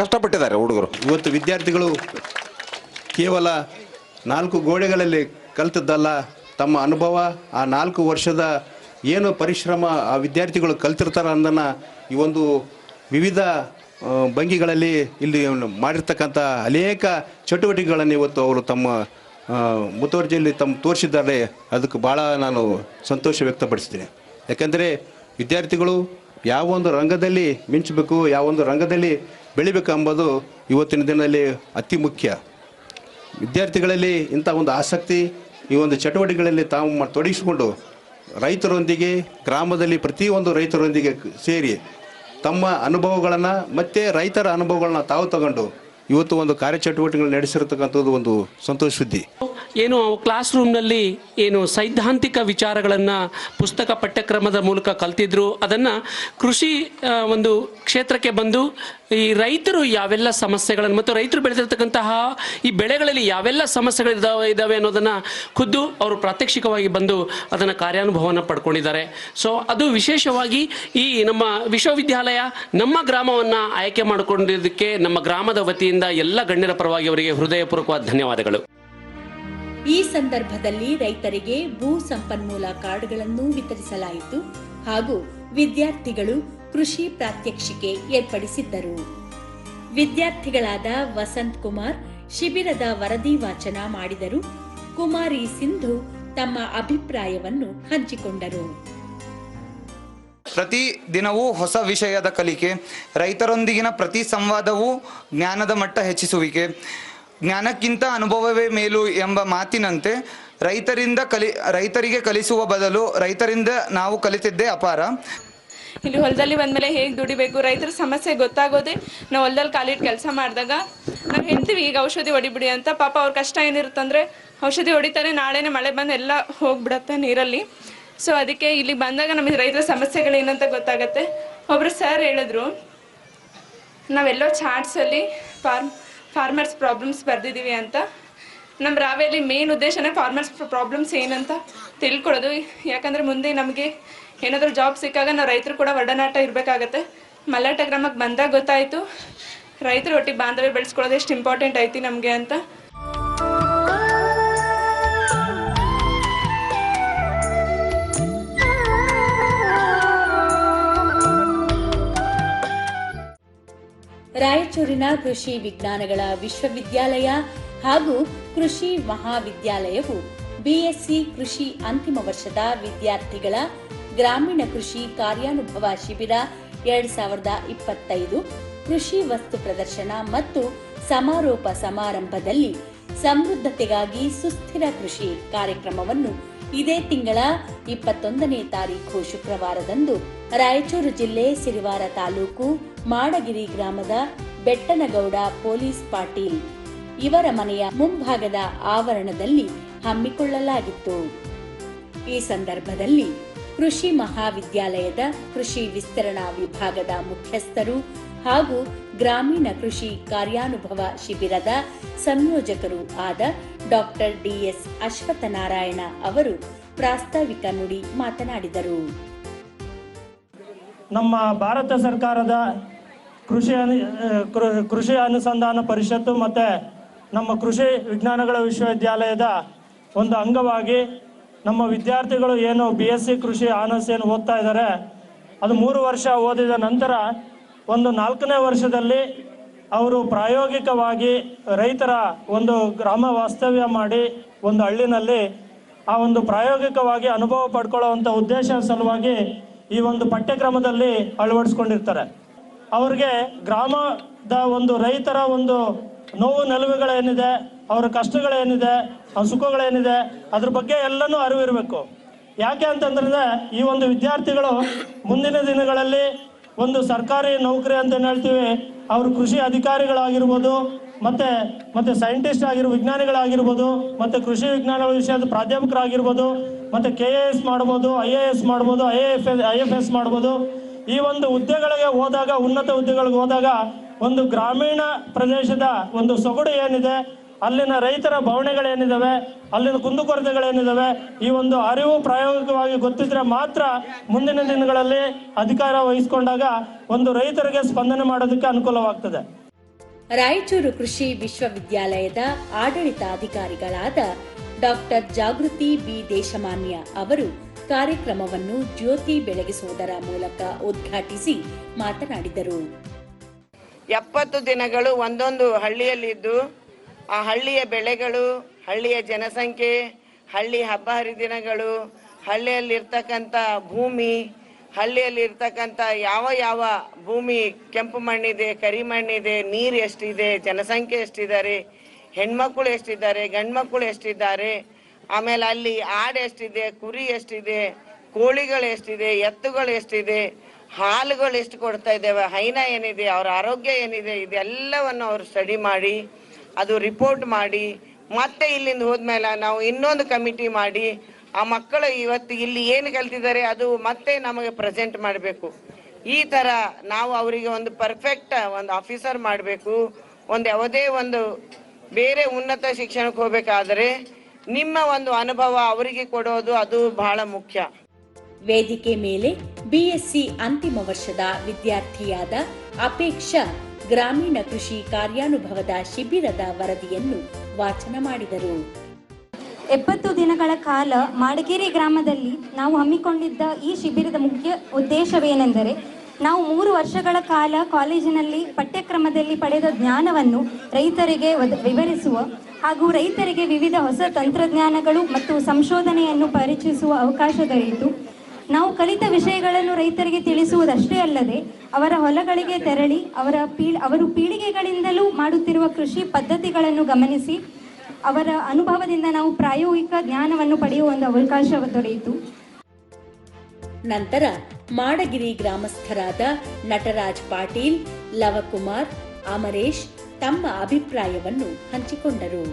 ಕಷ್ಟಪಟ್ಟಿದ್ದಾರೆ ಹುಡುಗರು. ಇವತ್ತು ವಿದ್ಯಾರ್ಥಿಗಳು ಕೇವಲ ನಾಲ್ಕು ಗೋಡೆಗಳಲ್ಲಿ ಕಲ್ತದ್ದಲ್ಲ, ತಮ್ಮ ಅನುಭವ, ಆ ನಾಲ್ಕು ವರ್ಷದ ಏನು ಪರಿಶ್ರಮ ಆ ವಿದ್ಯಾರ್ಥಿಗಳು ಕಲ್ತಿರ್ತಾರೆ ಅನ್ನೋದನ್ನು ಈ ಒಂದು ವಿವಿಧ ಭಂಗಿಗಳಲ್ಲಿ ಇಲ್ಲಿ ಮಾಡಿರ್ತಕ್ಕಂಥ ಅನೇಕ ಚಟುವಟಿಕೆಗಳನ್ನು ಇವತ್ತು ಅವರು ತಮ್ಮ ಮುತುವರ್ಜಿಯಲ್ಲಿ ತಮ್ಮ ತೋರಿಸಿದ್ದಾರೆ. ಅದಕ್ಕೆ ಭಾಳ ನಾನು ಸಂತೋಷ ವ್ಯಕ್ತಪಡಿಸ್ತೀನಿ. ಯಾಕೆಂದರೆ ವಿದ್ಯಾರ್ಥಿಗಳು ಯಾವ ಒಂದು ರಂಗದಲ್ಲಿ ಮಿಂಚಬೇಕು, ಯಾವ ಒಂದು ರಂಗದಲ್ಲಿ ಬೆಳಿಬೇಕು ಎಂಬುದು ಇವತ್ತಿನ ದಿನದಲ್ಲಿ ಅತಿ ಮುಖ್ಯ. ವಿದ್ಯಾರ್ಥಿಗಳಲ್ಲಿ ಇಂಥ ಒಂದು ಆಸಕ್ತಿ, ಈ ಒಂದು ಚಟುವಟಿಕೆಗಳಲ್ಲಿ ತಾವು ತೊಡಗಿಸಿಕೊಂಡು ರೈತರೊಂದಿಗೆ, ಗ್ರಾಮದಲ್ಲಿ ಪ್ರತಿಯೊಂದು ರೈತರೊಂದಿಗೆ ಸೇರಿ ತಮ್ಮ ಅನುಭವಗಳನ್ನು ಮತ್ತು ರೈತರ ಅನುಭವಗಳನ್ನ ತಾವು ತಗೊಂಡು ಇವತ್ತು ಒಂದು ಕಾರ್ಯಚಟುವಟಿಕೆಗಳು ನಡೆಸಿರ್ತಕ್ಕಂಥದ್ದು ಒಂದು ಸಂತೋಷ ಸುದ್ದಿ. ಏನು ಕ್ಲಾಸ್ ರೂಮ್ನಲ್ಲಿ ಏನು ಸೈದ್ಧಾಂತಿಕ ವಿಚಾರಗಳನ್ನು ಪುಸ್ತಕ ಪಠ್ಯಕ್ರಮದ ಮೂಲಕ ಕಲ್ತಿದ್ರು. ಅದನ್ನು ಕೃಷಿ ಒಂದು ಕ್ಷೇತ್ರಕ್ಕೆ ಬಂದು ಈ ರೈತರು ಯಾವೆಲ್ಲ ಸಮಸ್ಯೆಗಳನ್ನು ಮತ್ತು ರೈತರು ಬೆಳೆದಿರ್ತಕ್ಕಂತಹ ಈ ಬೆಳೆಗಳಲ್ಲಿ ಯಾವೆಲ್ಲ ಸಮಸ್ಯೆಗಳು ಇದಾವೆ ಇದ್ದಾವೆ ಅನ್ನೋದನ್ನು ಖುದ್ದು ಅವರು ಪ್ರಾತ್ಯಕ್ಷಿಕವಾಗಿ ಬಂದು ಅದನ್ನು ಕಾರ್ಯಾನುಭವನ ಪಡ್ಕೊಂಡಿದ್ದಾರೆ. ಸೊ ಅದು ವಿಶೇಷವಾಗಿ ಈ ನಮ್ಮ ವಿಶ್ವವಿದ್ಯಾಲಯ ನಮ್ಮ ಗ್ರಾಮವನ್ನು ಆಯ್ಕೆ ಮಾಡಿಕೊಂಡಿದ್ದಕ್ಕೆ ನಮ್ಮ ಗ್ರಾಮದ ವತಿಯಿಂದ ಎಲ್ಲ ಗಣ್ಯರ ಪರವಾಗಿ ಅವರಿಗೆ ಹೃದಯಪೂರ್ವಕವಾದ ಧನ್ಯವಾದಗಳು. ಈ ಸಂದರ್ಭದಲ್ಲಿ ರೈತರಿಗೆ ಭೂ ಸಂಪನ್ಮೂಲ ಕಾರ್ಡ್ಗಳನ್ನು ವಿತರಿಸಲಾಯಿತು ಹಾಗೂ ವಿದ್ಯಾರ್ಥಿಗಳು ಕೃಷಿ ಪ್ರಾತ್ಯಕ್ಷಿಕೆ ಏರ್ಪಡಿಸಿದ್ದರು. ವಿದ್ಯಾರ್ಥಿಗಳಾದ ವಸಂತ್ ಕುಮಾರ್ ಶಿಬಿರದ ವರದಿ ವಾಚನ ಮಾಡಿದರು. ಕುಮಾರಿ ಸಿಂಧು ತಮ್ಮ ಅಭಿಪ್ರಾಯವನ್ನು ಹಂಚಿಕೊಂಡರು. ಪ್ರತಿ ದಿನವೂ ಹೊಸ ವಿಷಯದ ಕಲಿಕೆ, ರೈತರೊಂದಿಗಿನ ಪ್ರತಿ ಸಂವಾದವೂ ಜ್ಞಾನದ ಮಟ್ಟ ಹೆಚ್ಚಿಸುವಿಕೆ ಜ್ಞಾನಕ್ಕಿಂತ ಅನುಭವವೇ ಮೇಲು ಎಂಬ ಮಾತಿನಂತೆ ರೈತರಿಂದ ಕಲಿ, ರೈತರಿಗೆ ಕಲಿಸುವ ಬದಲು ರೈತರಿಂದ ನಾವು ಕಲಿತಿದ್ದೇ ಅಪಾರ. ಇಲ್ಲಿ ಹೊಲದಲ್ಲಿ ಬಂದಮೇಲೆ ಹೇಗೆ ದುಡಿಬೇಕು? ರೈತರ ಸಮಸ್ಯೆ ಗೊತ್ತಾಗೋದೆ ನಾವು ಹೊಲದಲ್ಲಿ ಕಾಲಿಟ್ಟು ಕೆಲಸ ಮಾಡಿದಾಗ ನಾವು ಹೇಳ್ತೀವಿ ಈಗ ಔಷಧಿ ಹೊಡಿಬಿಡಿ ಅಂತ. ಪಾಪ ಅವ್ರ ಕಷ್ಟ ಏನಿರುತ್ತಂದ್ರೆ ಔಷಧಿ ಹೊಡಿತಾರೆ, ನಾಳೆನೇ ಮಳೆ ಬಂದು ಎಲ್ಲ ಹೋಗ್ಬಿಡತ್ತೆ ನೀರಲ್ಲಿ. ಸೊ ಅದಕ್ಕೆ ಇಲ್ಲಿ ಬಂದಾಗ ನಮಗೆ ರೈತರ ಸಮಸ್ಯೆಗಳೇನಂತ ಗೊತ್ತಾಗತ್ತೆ. ಒಬ್ಬರು ಸರ್ ಹೇಳಿದ್ರು, ನಾವೆಲ್ಲೋ ಚಾಟ್ಸಲ್ಲಿ ಫಾರ್ಮ್ ಫಾರ್ಮರ್ಸ್ ಪ್ರಾಬ್ಲಮ್ಸ್ ಬರೆದಿದ್ದೀವಿ ಅಂತ. ನಮ್ಮ ರಾವೆಯಲ್ಲಿ ಮೇನ್ ಉದ್ದೇಶನೇ ಫಾರ್ಮರ್ಸ್ ಪ್ರಾಬ್ಲಮ್ಸ್ ಏನಂತ ತಿಳ್ಕೊಳ್ಳೋದು. ಯಾಕಂದರೆ ಮುಂದೆ ನಮಗೆ ಏನಾದರೂ ಜಾಬ್ ಸಿಕ್ಕಾಗ ನಾವು ರೈತರು ಕೂಡ ಒಡನಾಟ ಇರಬೇಕಾಗತ್ತೆ. ಮಲ್ಲಾಟ ಗ್ರಾಮಕ್ಕೆ ಬಂದಾಗ ಗೊತ್ತಾಯಿತು, ರೈತರ ಒಟ್ಟಿಗೆ ಬಾಂಧವ್ಯ ಬೆಳೆಸ್ಕೊಳ್ಳೋದು ಎಷ್ಟು ಇಂಪಾರ್ಟೆಂಟ್ ಐತಿ ನಮಗೆ ಅಂತ. ರಾಯಚೂರಿನ ಕೃಷಿ ವಿಜ್ಞಾನಗಳ ವಿಶ್ವವಿದ್ಯಾಲಯ ಹಾಗೂ ಕೃಷಿ ಮಹಾವಿದ್ಯಾಲಯವು ಬಿಎಸ್ಸಿ ಕೃಷಿ ಅಂತಿಮ ವರ್ಷದ ವಿದ್ಯಾರ್ಥಿಗಳ ಗ್ರಾಮೀಣ ಕೃಷಿ ಕಾರ್ಯಾನುಭವ ಶಿಬಿರ ಎರಡ್ ಸಾವಿರದ ಇಪ್ಪತ್ತೈದು ಕೃಷಿ ವಸ್ತು ಪ್ರದರ್ಶನ ಮತ್ತು ಸಮಾರೋಪ ಸಮಾರಂಭದಲ್ಲಿ ಸಮೃದ್ಧತೆಗಾಗಿ ಸುಸ್ಥಿರ ಕೃಷಿ ಕಾರ್ಯಕ್ರಮವನ್ನು ಇದೇ ತಿಂಗಳ ಇಪ್ಪತ್ತೊಂದನೇ ತಾರೀಖು ಶುಕ್ರವಾರದಂದು ರಾಯಚೂರು ಜಿಲ್ಲೆ ಸಿರಿವಾರ ತಾಲೂಕು ಮಾಡಗಿರಿ ಗ್ರಾಮದ ಬೆಟ್ಟನಗೌಡ ಪೊಲೀಸ್ ಪಾಟೀಲ್. ಇವರ ಮನೆಯ ಮುಂಭಾಗದ ಆವರಣದಲ್ಲಿ ಹಮ್ಮಿಕೊಳ್ಳಲಾಗಿತ್ತು. ಈ ಸಂದರ್ಭದಲ್ಲಿ ಕೃಷಿ ಮಹಾವಿದ್ಯಾಲಯದ ಕೃಷಿ ವಿಸ್ತರಣಾ ವಿಭಾಗದ ಮುಖ್ಯಸ್ಥರು ಹಾಗೂ ಗ್ರಾಮೀಣ ಕೃಷಿ ಕಾರ್ಯಾನುಭವ ಶಿಬಿರದ ಸಂಯೋಜಕರು ಆದ ಡಾಕ್ಟರ್ ಡಿಎಸ್ ಅಶ್ವತ್ಥನಾರಾಯಣ ಅವರು ಪ್ರಾಸ್ತಾವಿಕ ನುಡಿ ಮಾತನಾಡಿದರು. ನಮ್ಮ ಭಾರತ ಸರ್ಕಾರದ ಕೃಷಿ ಕೃಷಿ ಅನುಸಂಧಾನ ಪರಿಷತ್ತು ಮತ್ತು ನಮ್ಮ ಕೃಷಿ ವಿಜ್ಞಾನಗಳ ವಿಶ್ವವಿದ್ಯಾಲಯದ ಒಂದು ಅಂಗವಾಗಿ ನಮ್ಮ ವಿದ್ಯಾರ್ಥಿಗಳು ಏನು ಬಿ ಎಸ್ ಸಿ ಕೃಷಿ ಆನರ್ಸ್ ಏನು ಓದ್ತಾ ಇದ್ದಾರೆ, ಅದು ಮೂರು ವರ್ಷ ಓದಿದ ನಂತರ ಒಂದು ನಾಲ್ಕನೇ ವರ್ಷದಲ್ಲಿ ಅವರು ಪ್ರಾಯೋಗಿಕವಾಗಿ ರೈತರ ಒಂದು ಗ್ರಾಮ ವಾಸ್ತವ್ಯ ಮಾಡಿ ಒಂದು ಹಳ್ಳಿನಲ್ಲಿ ಆ ಒಂದು ಪ್ರಾಯೋಗಿಕವಾಗಿ ಅನುಭವ ಪಡ್ಕೊಳ್ಳುವಂಥ ಉದ್ದೇಶ ಸಲುವಾಗಿ ಈ ಒಂದು ಪಠ್ಯಕ್ರಮದಲ್ಲಿ ಅಳವಡಿಸ್ಕೊಂಡಿರ್ತಾರೆ. ಅವ್ರಿಗೆ ಗ್ರಾಮದ ಒಂದು ರೈತರ ಒಂದು ನೋವು ನಲುವುಗಳೇನಿದೆ, ಅವರ ಕಷ್ಟಗಳೇನಿದೆ, ಅವ್ರ ಸುಖಗಳೇನಿದೆ, ಅದ್ರ ಬಗ್ಗೆ ಎಲ್ಲನೂ ಅರಿವಿರಬೇಕು. ಯಾಕೆ ಅಂತಂದ್ರೆ ಈ ಒಂದು ವಿದ್ಯಾರ್ಥಿಗಳು ಮುಂದಿನ ದಿನಗಳಲ್ಲಿ ಒಂದು ಸರ್ಕಾರಿ ನೌಕರಿ ಅಂತ ಹೇಳ್ತೀವಿ, ಅವರು ಕೃಷಿ ಅಧಿಕಾರಿಗಳಾಗಿರ್ಬೋದು ಮತ್ತೆ ಮತ್ತೆ ಸೈಂಟಿಸ್ಟ್ ಆಗಿರೋ ವಿಜ್ಞಾನಿಗಳಾಗಿರ್ಬೋದು, ಮತ್ತೆ ಕೃಷಿ ವಿಜ್ಞಾನಗಳ ವಿಷಯದ ಪ್ರಾಧ್ಯಾಪಕರಾಗಿರ್ಬೋದು, ಮತ್ತೆ ಕೆ ಎ ಎಸ್ ಮಾಡ್ಬೋದು ಐ ಎ ಎಸ್ ಮಾಡ್ಬೋದು I F I F S ಮಾಡ್ಬೋದು. ಈ ಒಂದು ಹುದ್ದೆಗಳಿಗೆ ಹೋದಾಗ, ಉನ್ನತ ಹುದ್ದೆಗಳಿಗೆ ಹೋದಾಗ ಒಂದು ಗ್ರಾಮೀಣ ಪ್ರದೇಶದ ಒಂದು ಸೊಗಡು ಏನಿದೆ, ಅಲ್ಲಿನ ರೈತರ ಭವಣೆಗಳೇನಿದಾವೆ ಅಲ್ಲಿನ ಕುಂದುಕೊರತೆಗಳೇನಿದಾವೆ ಈ ಒಂದು ಅರಿವು ಪ್ರಾಯೋಗಿಕವಾಗಿ ಗೊತ್ತಿದ್ರೆ ಮಾತ್ರ ಮುಂದಿನ ದಿನಗಳಲ್ಲಿ ಅಧಿಕಾರ ವಹಿಸ್ಕೊಂಡಾಗ ಒಂದು ರೈತರಿಗೆ ಸ್ಪಂದನೆ ಮಾಡೋದಕ್ಕೆ ಅನುಕೂಲವಾಗ್ತದೆ. ರಾಯಚೂರು ಕೃಷಿ ವಿಶ್ವವಿದ್ಯಾಲಯದ ಆಡಳಿತಾಧಿಕಾರಿಗಳಾದ ಡಾಕ್ಟರ್ ಜಾಗೃತಿ ಬಿ ದೇಶಮಾನ್ಯ ಅವರು ಕಾರ್ಯಕ್ರಮವನ್ನು ಜ್ಯೋತಿ ಬೆಳಗಿಸುವುದರ ಮೂಲಕ ಉದ್ಘಾಟಿಸಿ ಮಾತನಾಡಿದರು. ಎಪ್ಪತ್ತು ದಿನಗಳು ಒಂದೊಂದು ಹಳ್ಳಿಯಲ್ಲಿದ್ದು, ಆ ಹಳ್ಳಿಯ ಬೆಳೆಗಳು, ಹಳ್ಳಿಯ ಜನಸಂಖ್ಯೆ, ಹಳ್ಳಿ ಹಬ್ಬ ಹರಿದಿನಗಳು, ಹಳ್ಳಿಯಲ್ಲಿರ್ತಕ್ಕಂಥ ಭೂಮಿ ಹಳ್ಳಿಯಲ್ಲಿರ್ತಕ್ಕಂಥ ಯಾವ ಯಾವ ಭೂಮಿ ಕೆಂಪು ಮಣ್ಣಿದೆ, ಕರಿ ಮಣ್ಣಿದೆ, ನೀರು ಎಷ್ಟಿದೆ, ಜನಸಂಖ್ಯೆ ಎಷ್ಟಿದ್ದಾರೆ, ಹೆಣ್ಮಕ್ಳು ಎಷ್ಟಿದ್ದಾರೆ, ಗಂಡ್ಮಕ್ಳು ಎಷ್ಟಿದ್ದಾರೆ, ಆಮೇಲೆ ಅಲ್ಲಿ ಆಡು ಎಷ್ಟಿದೆ, ಕುರಿ ಎಷ್ಟಿದೆ, ಕೋಳಿಗಳು ಎಷ್ಟಿದೆ, ಎತ್ತುಗಳು ಎಷ್ಟಿದೆ, ಹಾಲುಗಳು ಎಷ್ಟು ಕೊಡ್ತಾ ಇದ್ದಾವೆ, ಹೈನ ಏನಿದೆ, ಅವರ ಆರೋಗ್ಯ ಏನಿದೆ, ಇದೆಲ್ಲವನ್ನು ಅವರು ಸ್ಟಡಿ ಮಾಡಿ, ಅದು ರಿಪೋರ್ಟ್ ಮಾಡಿ, ಮತ್ತೆ ಇಲ್ಲಿಂದ ಹೋದ್ಮೇಲೆ ನಾವು ಇನ್ನೊಂದು ಕಮಿಟಿ ಮಾಡಿ ಆ ಮಕ್ಕಳು ಇವತ್ತು ಇಲ್ಲಿ ಏನು ಕಲ್ತಿದ್ದಾರೆ ಅದು ಮತ್ತೆ ನಮಗೆ ಪ್ರೆಸೆಂಟ್ ಮಾಡಬೇಕು. ಈ ಥರ ನಾವು ಅವರಿಗೆ ಒಂದು ಪರ್ಫೆಕ್ಟ್ ಒಂದು ಆಫೀಸರ್ ಮಾಡಬೇಕು. ಒಂದು ಯಾವುದೇ ಒಂದು ಬೇರೆ ಉನ್ನತ ಶಿಕ್ಷಣಕ್ಕೆ ಹೋಗಬೇಕಾದ್ರೆ ನಿಮ್ಮ ಒಂದು ಅನುಭವ ಅವರಿಗೆ ಕೊಡೋದು ಅದು ಬಹಳ ಮುಖ್ಯ. ವೇದಿಕೆ ಮೇಲೆ ಬಿಎಸ್ಸಿ ಅಂತಿಮ ವರ್ಷದ ವಿದ್ಯಾರ್ಥಿಯಾದ ಅಪೇಕ್ಷಾ ಗ್ರಾಮೀಣ ಕೃಷಿ ಕಾರ್ಯಾನುಭವದ ಶಿಬಿರದ ವರದಿಯನ್ನು ವಾಚನ ಮಾಡಿದರು. ಎಪ್ಪತ್ತು ದಿನಗಳ ಕಾಲ ಮಾಡಗೇರಿ ಗ್ರಾಮದಲ್ಲಿ ನಾವು ಹಮ್ಮಿಕೊಂಡಿದ್ದ ಈ ಶಿಬಿರದ ಮುಖ್ಯ ಉದ್ದೇಶವೇನೆಂದರೆ ನಾವು ಮೂರು ವರ್ಷಗಳ ಕಾಲ ಕಾಲೇಜಿನಲ್ಲಿ ಪಠ್ಯಕ್ರಮದಲ್ಲಿ ಪಡೆದ ಜ್ಞಾನವನ್ನು ರೈತರಿಗೆ ವಿವರಿಸುವ ಹಾಗೂ ರೈತರಿಗೆ ವಿವಿಧ ಹೊಸ ತಂತ್ರಜ್ಞಾನಗಳು ಮತ್ತು ಸಂಶೋಧನೆಯನ್ನು ಪರಿಚಯಿಸುವ ಅವಕಾಶ ದೊರೆಯಿತು. ನಾವು ಕಲಿತ ವಿಷಯಗಳನ್ನು ರೈತರಿಗೆ ತಿಳಿಸುವುದಷ್ಟೇ ಅಲ್ಲದೆ ಅವರ ಹೊಲಗಳಿಗೆ ತೆರಳಿ ಅವರ ಪೀಳ್, ಅವರು ಪೀಳಿಗೆಗಳಿಂದಲೂ ಮಾಡುತ್ತಿರುವ ಕೃಷಿ ಪದ್ಧತಿಗಳನ್ನು ಗಮನಿಸಿ ಅವರ ಅನುಭವದಿಂದ ನಾವು ಪ್ರಾಯೋಗಿಕ ಜ್ಞಾನವನ್ನು ಪಡೆಯುವ ಒಂದು ಅವಕಾಶ ದೊರೆಯಿತು. ನಂತರ ಮಾಡಗಿರಿ ಗ್ರಾಮಸ್ಥರಾದ ನಟರಾಜ್ ಪಾಟೀಲ್ ಲವಕುಮಾರ್ ಅಮರೇಶ್ ತಮ್ಮ ಅಭಿಪ್ರಾಯವನ್ನು ಹಂಚಿಕೊಂಡರು.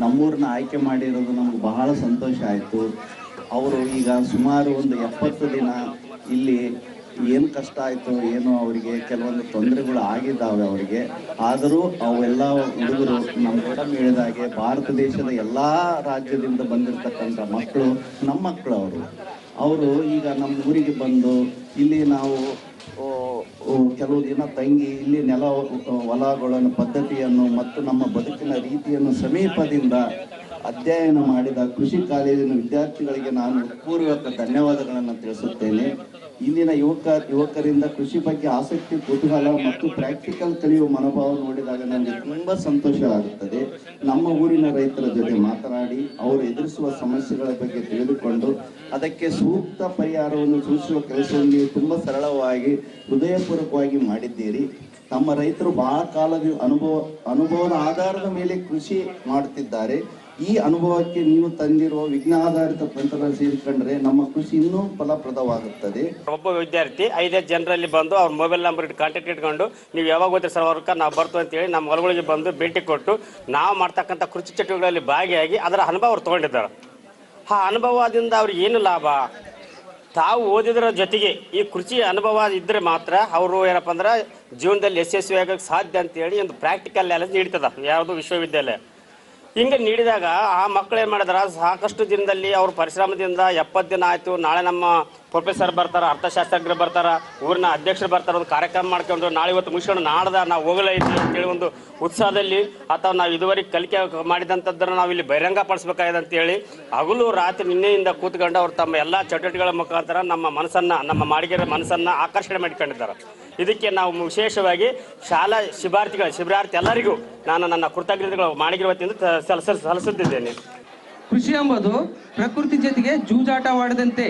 ನಮ್ಮೂರನ್ನ ಆಯ್ಕೆ ಮಾಡಿರೋದು ನಮ್ಗೆ ಬಹಳ ಸಂತೋಷ ಆಯಿತು. ಅವರು ಈಗ ಸುಮಾರು ಒಂದು ಎಪ್ಪತ್ತು ದಿನ ಇಲ್ಲಿ ಏನು ಕಷ್ಟ ಆಯಿತು, ಏನು ಅವರಿಗೆ, ಕೆಲವೊಂದು ತೊಂದರೆಗಳು ಆಗಿದ್ದಾವೆ ಅವರಿಗೆ. ಆದರೂ ಅವೆಲ್ಲ ಹುಡುಗರು ನಮ್ಮ ಮೇಡಮ್ ಹೇಳಿದಾಗೆ ಭಾರತ ದೇಶದ ಎಲ್ಲ ರಾಜ್ಯದಿಂದ ಬಂದಿರತಕ್ಕಂಥ ಮಕ್ಕಳು ನಮ್ಮ ಮಕ್ಕಳು ಅವರು. ಅವರು ಈಗ ನಮ್ಮ ಊರಿಗೆ ಬಂದು ಇಲ್ಲಿ ನಾವು ಕೆಲವು ದಿನ ತಂಗಿ ಇಲ್ಲಿ ನೆಲ ಹೊಲಗಳನ್ನು, ಪದ್ಧತಿಯನ್ನು ಮತ್ತು ನಮ್ಮ ಬದುಕಿನ ರೀತಿಯನ್ನು ಸಮೀಪದಿಂದ ಅಧ್ಯಯನ ಮಾಡಿದ ಕೃಷಿ ಕಾಲೇಜಿನ ವಿದ್ಯಾರ್ಥಿಗಳಿಗೆ ನಾನು ಪೂರ್ವಕ ಧನ್ಯವಾದಗಳನ್ನು ತಿಳಿಸುತ್ತೇನೆ. ಇಲ್ಲಿನ ಯುವಕ, ಯುವಕರಿಂದ ಕೃಷಿ ಬಗ್ಗೆ ಆಸಕ್ತಿ, ಕುತೂಹಲ ಮತ್ತು ಪ್ರಾಕ್ಟಿಕಲ್ ಕಲಿಯುವ ಮನೋಭಾವ ನೋಡಿದಾಗ ನನಗೆ ತುಂಬಾ ಸಂತೋಷ ಆಗುತ್ತದೆ. ನಮ್ಮ ಊರಿನ ರೈತರ ಜೊತೆ ಮಾತನಾಡಿ, ಅವರು ಎದುರಿಸುವ ಸಮಸ್ಯೆಗಳ ಬಗ್ಗೆ ತಿಳಿದುಕೊಂಡು, ಅದಕ್ಕೆ ಸೂಕ್ತ ಪರಿಹಾರವನ್ನು ಸೂಚಿಸುವ ಕೆಲಸವನ್ನು ನೀವು ತುಂಬಾ ಸರಳವಾಗಿ, ಹೃದಯಪೂರ್ವಕವಾಗಿ ಮಾಡಿದ್ದೀರಿ. ನಮ್ಮ ರೈತರು ಬಹಳ ಕಾಲದ ಅನುಭವ, ಅನುಭವದ ಆಧಾರದ ಮೇಲೆ ಕೃಷಿ ಮಾಡುತ್ತಿದ್ದಾರೆ. ಈ ಅನುಭವಕ್ಕೆ ನೀವು ತಂದಿರುವ ವಿಜ್ಞಾನಾಧಾರಿತ ತಂತ್ರ ಸೇರಿಕೊಂಡ್ರೆ ನಮ್ಮ ಕೃಷಿ ಇನ್ನೂ ಫಲಪ್ರದವಾಗುತ್ತದೆ. ಒಬ್ಬ ವಿದ್ಯಾರ್ಥಿ ಐದೈದು ಜನರಲ್ಲಿ ಬಂದು ಅವ್ರ ಮೊಬೈಲ್ ನಂಬರ್ ಇಟ್ಟು ಕಾಂಟ್ಯಾಕ್ಟ್ ಇಟ್ಕೊಂಡು, ನೀವು ಯಾವಾಗ ಹೋಗ್ತೀರಿ ಸರ್ ಅವ್ರಕ್ಕ ನಾವು ಬರ್ತೀವಿ ಅಂತೇಳಿ ನಮ್ಮ ಹೊಲಗಳಿಗೆ ಬಂದು ಭೇಟಿ ಕೊಟ್ಟು, ನಾವು ಮಾಡ್ತಕ್ಕಂಥ ಕೃಷಿ ಚಟುವಟಿಕೆಗಳಲ್ಲಿ ಭಾಗಿಯಾಗಿ ಅದರ ಅನುಭವ ಅವ್ರು ತಗೊಂಡಿದ್ದಾರೆ. ಆ ಅನುಭವದಿಂದ ಅವ್ರಿಗೆ ಏನು ಲಾಭ? ತಾವು ಓದಿದ್ರ ಜೊತೆಗೆ ಈ ಕೃಷಿ ಅನುಭವ ಇದ್ದರೆ ಮಾತ್ರ ಅವರು ಏನಪ್ಪ ಅಂದ್ರೆ ಜೀವನದಲ್ಲಿ ಯಶಸ್ವಿಯಾಗಕ್ಕೆ ಸಾಧ್ಯ ಅಂತೇಳಿ ಒಂದು ಪ್ರಾಕ್ಟಿಕಲ್ ನಾಲೆಜ್ ನೀಡ್ತದ. ಯಾವುದು ವಿಶ್ವವಿದ್ಯಾಲಯ. ಹಿಂಗೆ ನೀಡಿದಾಗ ಆ ಮಕ್ಕಳು ಏನು ಮಾಡಿದಾರ? ಸಾಕಷ್ಟು ದಿನದಲ್ಲಿ ಅವ್ರ ಪರಿಶ್ರಮದಿಂದ ಎಪ್ಪತ್ತು ದಿನ ಆಯಿತು. ನಾಳೆ ನಮ್ಮ ಪ್ರೊಫೆಸರ್ ಬರ್ತಾರೆ, ಅರ್ಥಶಾಸ್ತ್ರಜ್ಞರು ಬರ್ತಾರೆ, ಊರಿನ ಅಧ್ಯಕ್ಷರು ಬರ್ತಾರೆ, ಒಂದು ಕಾರ್ಯಕ್ರಮ ಮಾಡ್ಕೊಂಡು ನಾಳೆ ಇವತ್ತು ಮುಗಿಸ್ಕೊಂಡು ನಾಡ್ದ ನಾವು ಹೋಗಲೈತಿ ಅಂತೇಳಿ ಒಂದು ಉತ್ಸಾಹದಲ್ಲಿ ಅಥವಾ ನಾವು ಇದುವರೆಗೆ ಕಲಿಕೆ ಮಾಡಿದಂಥದ್ದನ್ನು ನಾವು ಇಲ್ಲಿ ಬಹಿರಂಗ ಪಡಿಸ್ಬೇಕಾಗಿದೆ ಅಂತೇಳಿ ಹಗಲು ರಾತ್ರಿ ನಿನ್ನೆಯಿಂದ ಕೂತ್ಕೊಂಡು ಅವ್ರು ತಮ್ಮ ಎಲ್ಲ ಚಟುವಟಿಕೆಗಳ ಮುಖಾಂತರ ನಮ್ಮ ಮನಸ್ಸನ್ನು, ನಮ್ಮ ಮಾಡಿಗೆರ ಮನಸ್ಸನ್ನು ಆಕರ್ಷಣೆ ಮಾಡಿಕೊಂಡಿದ್ದಾರೆ. ಇದಕ್ಕೆ ನಾವು ವಿಶೇಷವಾಗಿ ಶಾಲಾ ಶಿಬಾರ್ಥಿಗಳ ಶಿಬಿರಾರ್ಥಿ ಎಲ್ಲರಿಗೂ ನಾನು ನನ್ನ ಕೃತಜ್ಞತೆಗಳು ಮಾಡಿರುವ ಸಲ್ಲಿಸುತ್ತಿದ್ದೇನೆ. ಕೃಷಿ ಎಂಬುದು ಪ್ರಕೃತಿ ಜೊತೆಗೆ ಜೂಜಾಟವಾಡದಂತೆ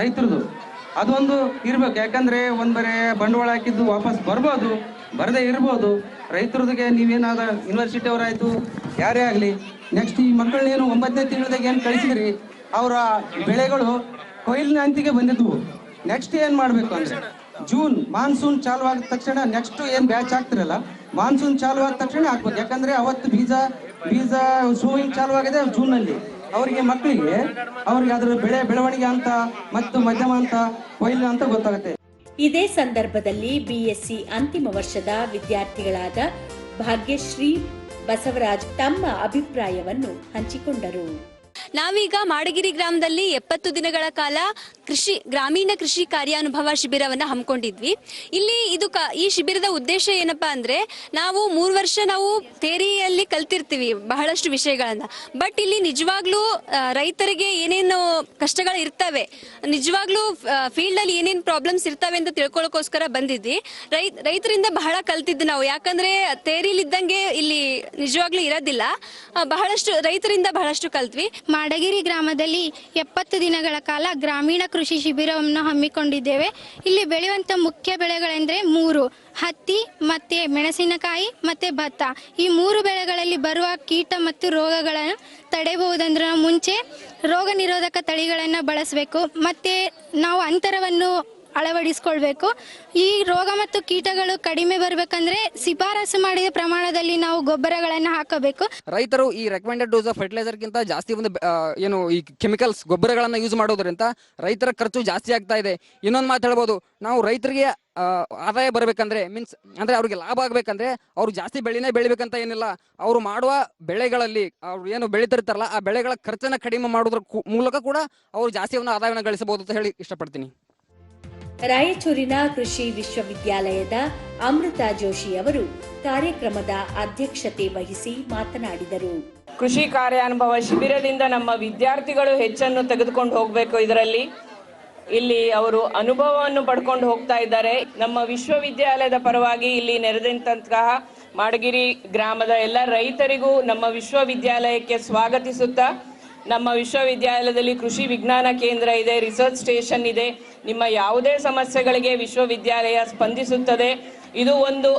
ರೈತರದು. ಅದೊಂದು ಇರ್ಬೇಕು. ಯಾಕಂದ್ರೆ ಒಂದ್ ಬರೇ ಬಂಡವಾಳ ಹಾಕಿದ್ದು ವಾಪಸ್ ಬರ್ಬೋದು, ಬರದೇ ಇರ್ಬೋದು. ರೈತರದಿಗೆ ನೀವೇನಾದ ಯೂನಿವರ್ಸಿಟಿ ಅವರಾಯ್ತು, ಯಾರೇ ಆಗಲಿ ನೆಕ್ಸ್ಟ್ ಈ ಮಕ್ಕಳನ್ನೇನು ಒಂಬತ್ತನೇ ತಿಂಗಳದಾಗ ಏನು ಕಳಿಸಿದ್ರಿ, ಅವರ ಬೆಳೆಗಳು ಕೊಯ್ಲಿನ ಅಂತಿಗೆ ಬಂದಿದ್ವು. ನೆಕ್ಸ್ಟ್ ಏನು ಮಾಡಬೇಕು ಅಂದ್ರೆ? ಜೂನ್ ಮಾನ್ಸೂನ್ ಚಾಲು ಆದ ತಕ್ಷಣ ನೆಕ್ಸ್ಟ್ ಏನು ಬ್ಯಾಚ್ ಆಗ್ತಿರಲ್ಲ, ಮಾನ್ಸೂನ್ ಚಾಲು ಆದ ತಕ್ಷಣ ಹಾಕ್ಬೋದು ಯಾಕಂದ್ರೆ ಅವತ್ತು ಬೀಜ ಬೀಜ ಸೂಯಿಂಗ್ ಚಾಲು ಆಗಿದೆ ಜೂನಲ್ಲಿ ಅವರಿಗೆ ಮಕ್ಕಳಿಗೆ, ಅವ್ರಿಗೆ ಅದರ ಬೆಳೆ, ಬೆಳವಣಿಗೆ ಅಂತ ಮತ್ತು ಮಧ್ಯಮ ಅಂತ, ಕೊಯ್ಲು ಅಂತ ಗೊತ್ತಾಗುತ್ತೆ. ಇದೇ ಸಂದರ್ಭದಲ್ಲಿ ಬಿಎಸ್ಸಿ ಅಂತಿಮ ವರ್ಷದ ವಿದ್ಯಾರ್ಥಿಗಳಾದ ಭಾಗ್ಯಶ್ರೀ ಬಸವರಾಜ್ ತಮ್ಮ ಅಭಿಪ್ರಾಯವನ್ನು ಹಂಚಿಕೊಂಡರು. ನಾವೀಗ ಮಾಡಗಿರಿ ಗ್ರಾಮದಲ್ಲಿ ಎಪ್ಪತ್ತು ದಿನಗಳ ಕಾಲ ಕೃಷಿ, ಗ್ರಾಮೀಣ ಕೃಷಿ ಕಾರ್ಯಾನುಭವ ಶಿಬಿರವನ್ನ ಹಮ್ಮಿಕೊಂಡಿದ್ವಿ. ಇಲ್ಲಿ ಇದು ಈ ಶಿಬಿರದ ಉದ್ದೇಶ ಏನಪ್ಪಾ ಅಂದ್ರೆ ನಾವು ಮೂರು ವರ್ಷ ನಾವು ತೇರಿಯಲ್ಲಿ ಕಲ್ತಿರ್ತೀವಿ ಬಹಳಷ್ಟು ವಿಷಯಗಳನ್ನ. ಬಟ್ ಇಲ್ಲಿ ನಿಜವಾಗ್ಲೂ ರೈತರಿಗೆ ಏನೇನು ಕಷ್ಟಗಳು ಇರ್ತವೆ, ನಿಜವಾಗ್ಲೂ ಫೀಲ್ಡ್ ಅಲ್ಲಿ ಏನೇನು ಪ್ರಾಬ್ಲಮ್ಸ್ ಇರ್ತವೆ ಅಂತ ತಿಳ್ಕೊಳ್ಳೋಕೋಸ್ಕರ ಬಂದಿದ್ವಿ. ರೈ, ರೈತರಿಂದ ಬಹಳ ಕಲ್ತಿದ್ದು ನಾವು. ಯಾಕಂದ್ರೆ ತೇರಿಲಿದ್ದಂಗೆ ಇಲ್ಲಿ ನಿಜವಾಗ್ಲೂ ಇರೋದಿಲ್ಲ. ಬಹಳಷ್ಟು, ರೈತರಿಂದ ಬಹಳಷ್ಟು ಕಲ್ತ್ವಿ. ಮಾಡಗಿರಿ ಗ್ರಾಮದಲ್ಲಿ ಎಪ್ಪತ್ತು ದಿನಗಳ ಕಾಲ ಗ್ರಾಮೀಣ ಕೃಷಿ ಶಿಬಿರವನ್ನು ಹಮ್ಮಿಕೊಂಡಿದ್ದೇವೆ. ಇಲ್ಲಿ ಬೆಳೆಯುವಂಥ ಮುಖ್ಯ ಬೆಳೆಗಳೆಂದರೆ ಮೂರು, ಹತ್ತಿ ಮತ್ತು ಮೆಣಸಿನಕಾಯಿ ಮತ್ತು ಭತ್ತ. ಈ ಮೂರು ಬೆಳೆಗಳಲ್ಲಿ ಬರುವ ಕೀಟ ಮತ್ತು ರೋಗಗಳನ್ನು ತಡೆಯಬಹುದಂದ್ರೆ ಮುಂಚೆ ರೋಗ ನಿರೋಧಕ ತಳಿಗಳನ್ನು ಬಳಸಬೇಕು. ಮತ್ತು ನಾವು ಅಂತರವನ್ನು ಅಳವಡಿಸ್ಕೊಳ್ಬೇಕು. ಈ ರೋಗ ಮತ್ತು ಕೀಟಗಳು ಕಡಿಮೆ ಬರಬೇಕಂದ್ರೆ ಶಿಫಾರಸು ಮಾಡಿದ ಪ್ರಮಾಣದಲ್ಲಿ ನಾವು ಗೊಬ್ಬರಗಳನ್ನು ಹಾಕಬೇಕು. ರೈತರು ಈ ರೆಕಮೆಂಡೆಡ್ ಡೋಸ್ ಆಫ್ ಫರ್ಟಿಲೈಸರ್ಗಿಂತ ಜಾಸ್ತಿ ಒಂದು ಏನು ಈ ಕೆಮಿಕಲ್ಸ್ ಗೊಬ್ಬರಗಳನ್ನು ಯೂಸ್ ಮಾಡೋದ್ರಿಂದ ರೈತರ ಖರ್ಚು ಜಾಸ್ತಿ ಆಗ್ತಾ ಇದೆ. ಇನ್ನೊಂದು ಮಾತು ಹೇಳ್ಬೋದು, ನಾವು ರೈತರಿಗೆ ಆದಾಯ ಬರಬೇಕಂದ್ರೆ ಮೀನ್ಸ್ ಅಂದ್ರೆ ಅವ್ರಿಗೆ ಲಾಭ ಆಗ್ಬೇಕಂದ್ರೆ ಅವ್ರು ಜಾಸ್ತಿ ಬೆಳೆನೇ ಬೆಳಿಬೇಕಂತ ಏನಿಲ್ಲ. ಅವರು ಮಾಡುವ ಬೆಳೆಗಳಲ್ಲಿ, ಅವ್ರು ಏನು ಬೆಳೀತಿರ್ತಾರಲ್ಲ, ಆ ಬೆಳೆಗಳ ಖರ್ಚನ್ನ ಕಡಿಮೆ ಮಾಡೋದ್ರ ಮೂಲಕ ಕೂಡ ಅವರು ಜಾಸ್ತಿ ಒಂದು ಆದಾಯವನ್ನು ಗಳಿಸಬಹುದು ಅಂತ ಹೇಳಿ ಇಷ್ಟಪಡ್ತೀನಿ. ರಾಯಚೂರಿನ ಕೃಷಿ ವಿಶ್ವವಿದ್ಯಾಲಯದ ಅಮೃತ ಜೋಶಿ ಅವರು ಕಾರ್ಯಕ್ರಮದ ಅಧ್ಯಕ್ಷತೆ ವಹಿಸಿ ಮಾತನಾಡಿದರು. ಕೃಷಿ ಕಾರ್ಯಾನುಭವ ಶಿಬಿರದಿಂದ ನಮ್ಮ ವಿದ್ಯಾರ್ಥಿಗಳು ಹೆಚ್ಚನ್ನು ತೆಗೆದುಕೊಂಡು ಹೋಗಬೇಕು ಇದರಲ್ಲಿ. ಇಲ್ಲಿ ಅವರು ಅನುಭವವನ್ನು ಪಡ್ಕೊಂಡು ಹೋಗ್ತಾ ಇದ್ದಾರೆ. ನಮ್ಮ ವಿಶ್ವವಿದ್ಯಾಲಯದ ಪರವಾಗಿ ಇಲ್ಲಿ ನೆರೆದಂತಹ ಮಾಡಗಿರಿ ಗ್ರಾಮದ ಎಲ್ಲ ರೈತರಿಗೂ ನಮ್ಮ ವಿಶ್ವವಿದ್ಯಾಲಯಕ್ಕೆ ಸ್ವಾಗತಿಸುತ್ತಾ ನಮ್ಮ ವಿಶ್ವವಿದ್ಯಾಲಯದಲ್ಲಿ ಕೃಷಿ ವಿಜ್ಞಾನ ಕೇಂದ್ರ ಇದೆ ರಿಸರ್ಚ್ ಸ್ಟೇಷನ್ ಇದೆ. ನಿಮ್ಮ ಯಾವುದೇ ಸಮಸ್ಯೆಗಳಿಗೆ ವಿಶ್ವವಿದ್ಯಾಲಯ ಸ್ಪಂದಿಸುತ್ತದೆ. ಇದು ಒಂದು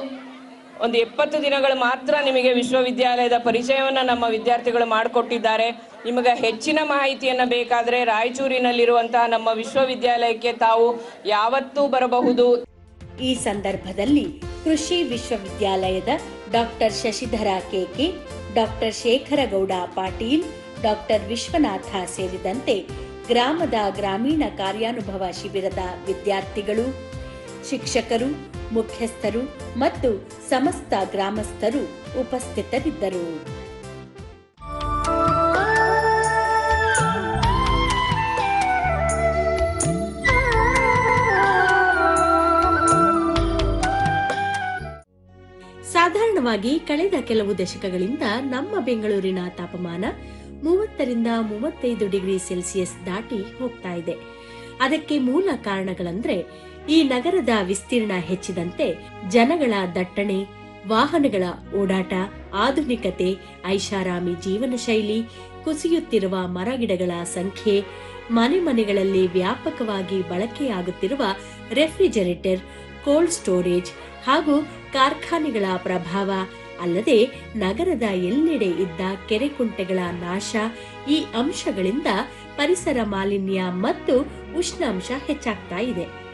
ಒಂದು ಎಪ್ಪತ್ತು ದಿನಗಳು ಮಾತ್ರ ನಿಮಗೆ ವಿಶ್ವವಿದ್ಯಾಲಯದ ಪರಿಚಯವನ್ನು ನಮ್ಮ ವಿದ್ಯಾರ್ಥಿಗಳು ಮಾಡಿಕೊಟ್ಟಿದ್ದಾರೆ. ನಿಮಗೆ ಹೆಚ್ಚಿನ ಮಾಹಿತಿಯನ್ನು ಬೇಕಾದರೆ ರಾಯಚೂರಿನಲ್ಲಿರುವಂತಹ ನಮ್ಮ ವಿಶ್ವವಿದ್ಯಾಲಯಕ್ಕೆ ತಾವು ಯಾವತ್ತೂ ಬರಬಹುದು. ಈ ಸಂದರ್ಭದಲ್ಲಿ ಕೃಷಿ ವಿಶ್ವವಿದ್ಯಾಲಯದ doctor Shashidhara K K doctor Shekhargouda Patil doctor Vishwanatha ಸೇರಿದಂತೆ ಗ್ರಾಮದ ಗ್ರಾಮೀಣ ಕಾರ್ಯಾನುಭವ ಶಿಬಿರದ ವಿದ್ಯಾರ್ಥಿಗಳು, ಶಿಕ್ಷಕರು, ಮುಖ್ಯಸ್ಥರು ಮತ್ತು ಸಮಸ್ತ ಗ್ರಾಮಸ್ಥರು ಉಪಸ್ಥಿತರಿದ್ದರು. ಸಾಧಾರಣವಾಗಿ ಕಳೆದ ಕೆಲವು ದಶಕಗಳಿಂದ ನಮ್ಮ ಬೆಂಗಳೂರಿನ ತಾಪಮಾನ ಮೂವತ್ತರಿಂದ ಮೂವತ್ತೈದು ಡಿಗ್ರಿ ಸೆಲ್ಸಿಯಸ್ ದಾಟಿ ಹೋಗ್ತಾ ಇದೆ. ಅದಕ್ಕೆ ಮೂಲ ಕಾರಣಗಳಂದ್ರೆ, ಈ ನಗರದ ವಿಸ್ತೀರ್ಣ ಹೆಚ್ಚಿದಂತೆ ಜನಗಳ ದಟ್ಟಣೆ, ವಾಹನಗಳ ಓಡಾಟ, ಆಧುನಿಕತೆ, ಐಷಾರಾಮಿ ಜೀವನ ಶೈಲಿ ಕುಸಿಯುತ್ತಿರುವ ಮರಗಿಡಗಳ ಸಂಖ್ಯೆ, ಮನೆ ಮನೆಗಳಲ್ಲಿ ವ್ಯಾಪಕವಾಗಿ ಬಳಕೆಯಾಗುತ್ತಿರುವ ರೆಫ್ರಿಜರೇಟರ್, ಕೋಲ್ಡ್ ಸ್ಟೋರೇಜ್ ಹಾಗೂ ಕಾರ್ಖಾನೆಗಳ ಪ್ರಭಾವ ಅಲ್ಲದೆ ನಗರದ ಎಲ್ಲೆಡೆ ಇದ್ದ ಕೆರೆಕುಂಟೆಗಳ ನಾಶ ಈ ಅಂಶಗಳಿಂದ ಪರಿಸರ ಮಾಲಿನ್ಯ ಮತ್ತು ಉಷ್ಣಾಂಶ ಹೆಚ್ಚಾಗ್ತಾ ಇದೆ.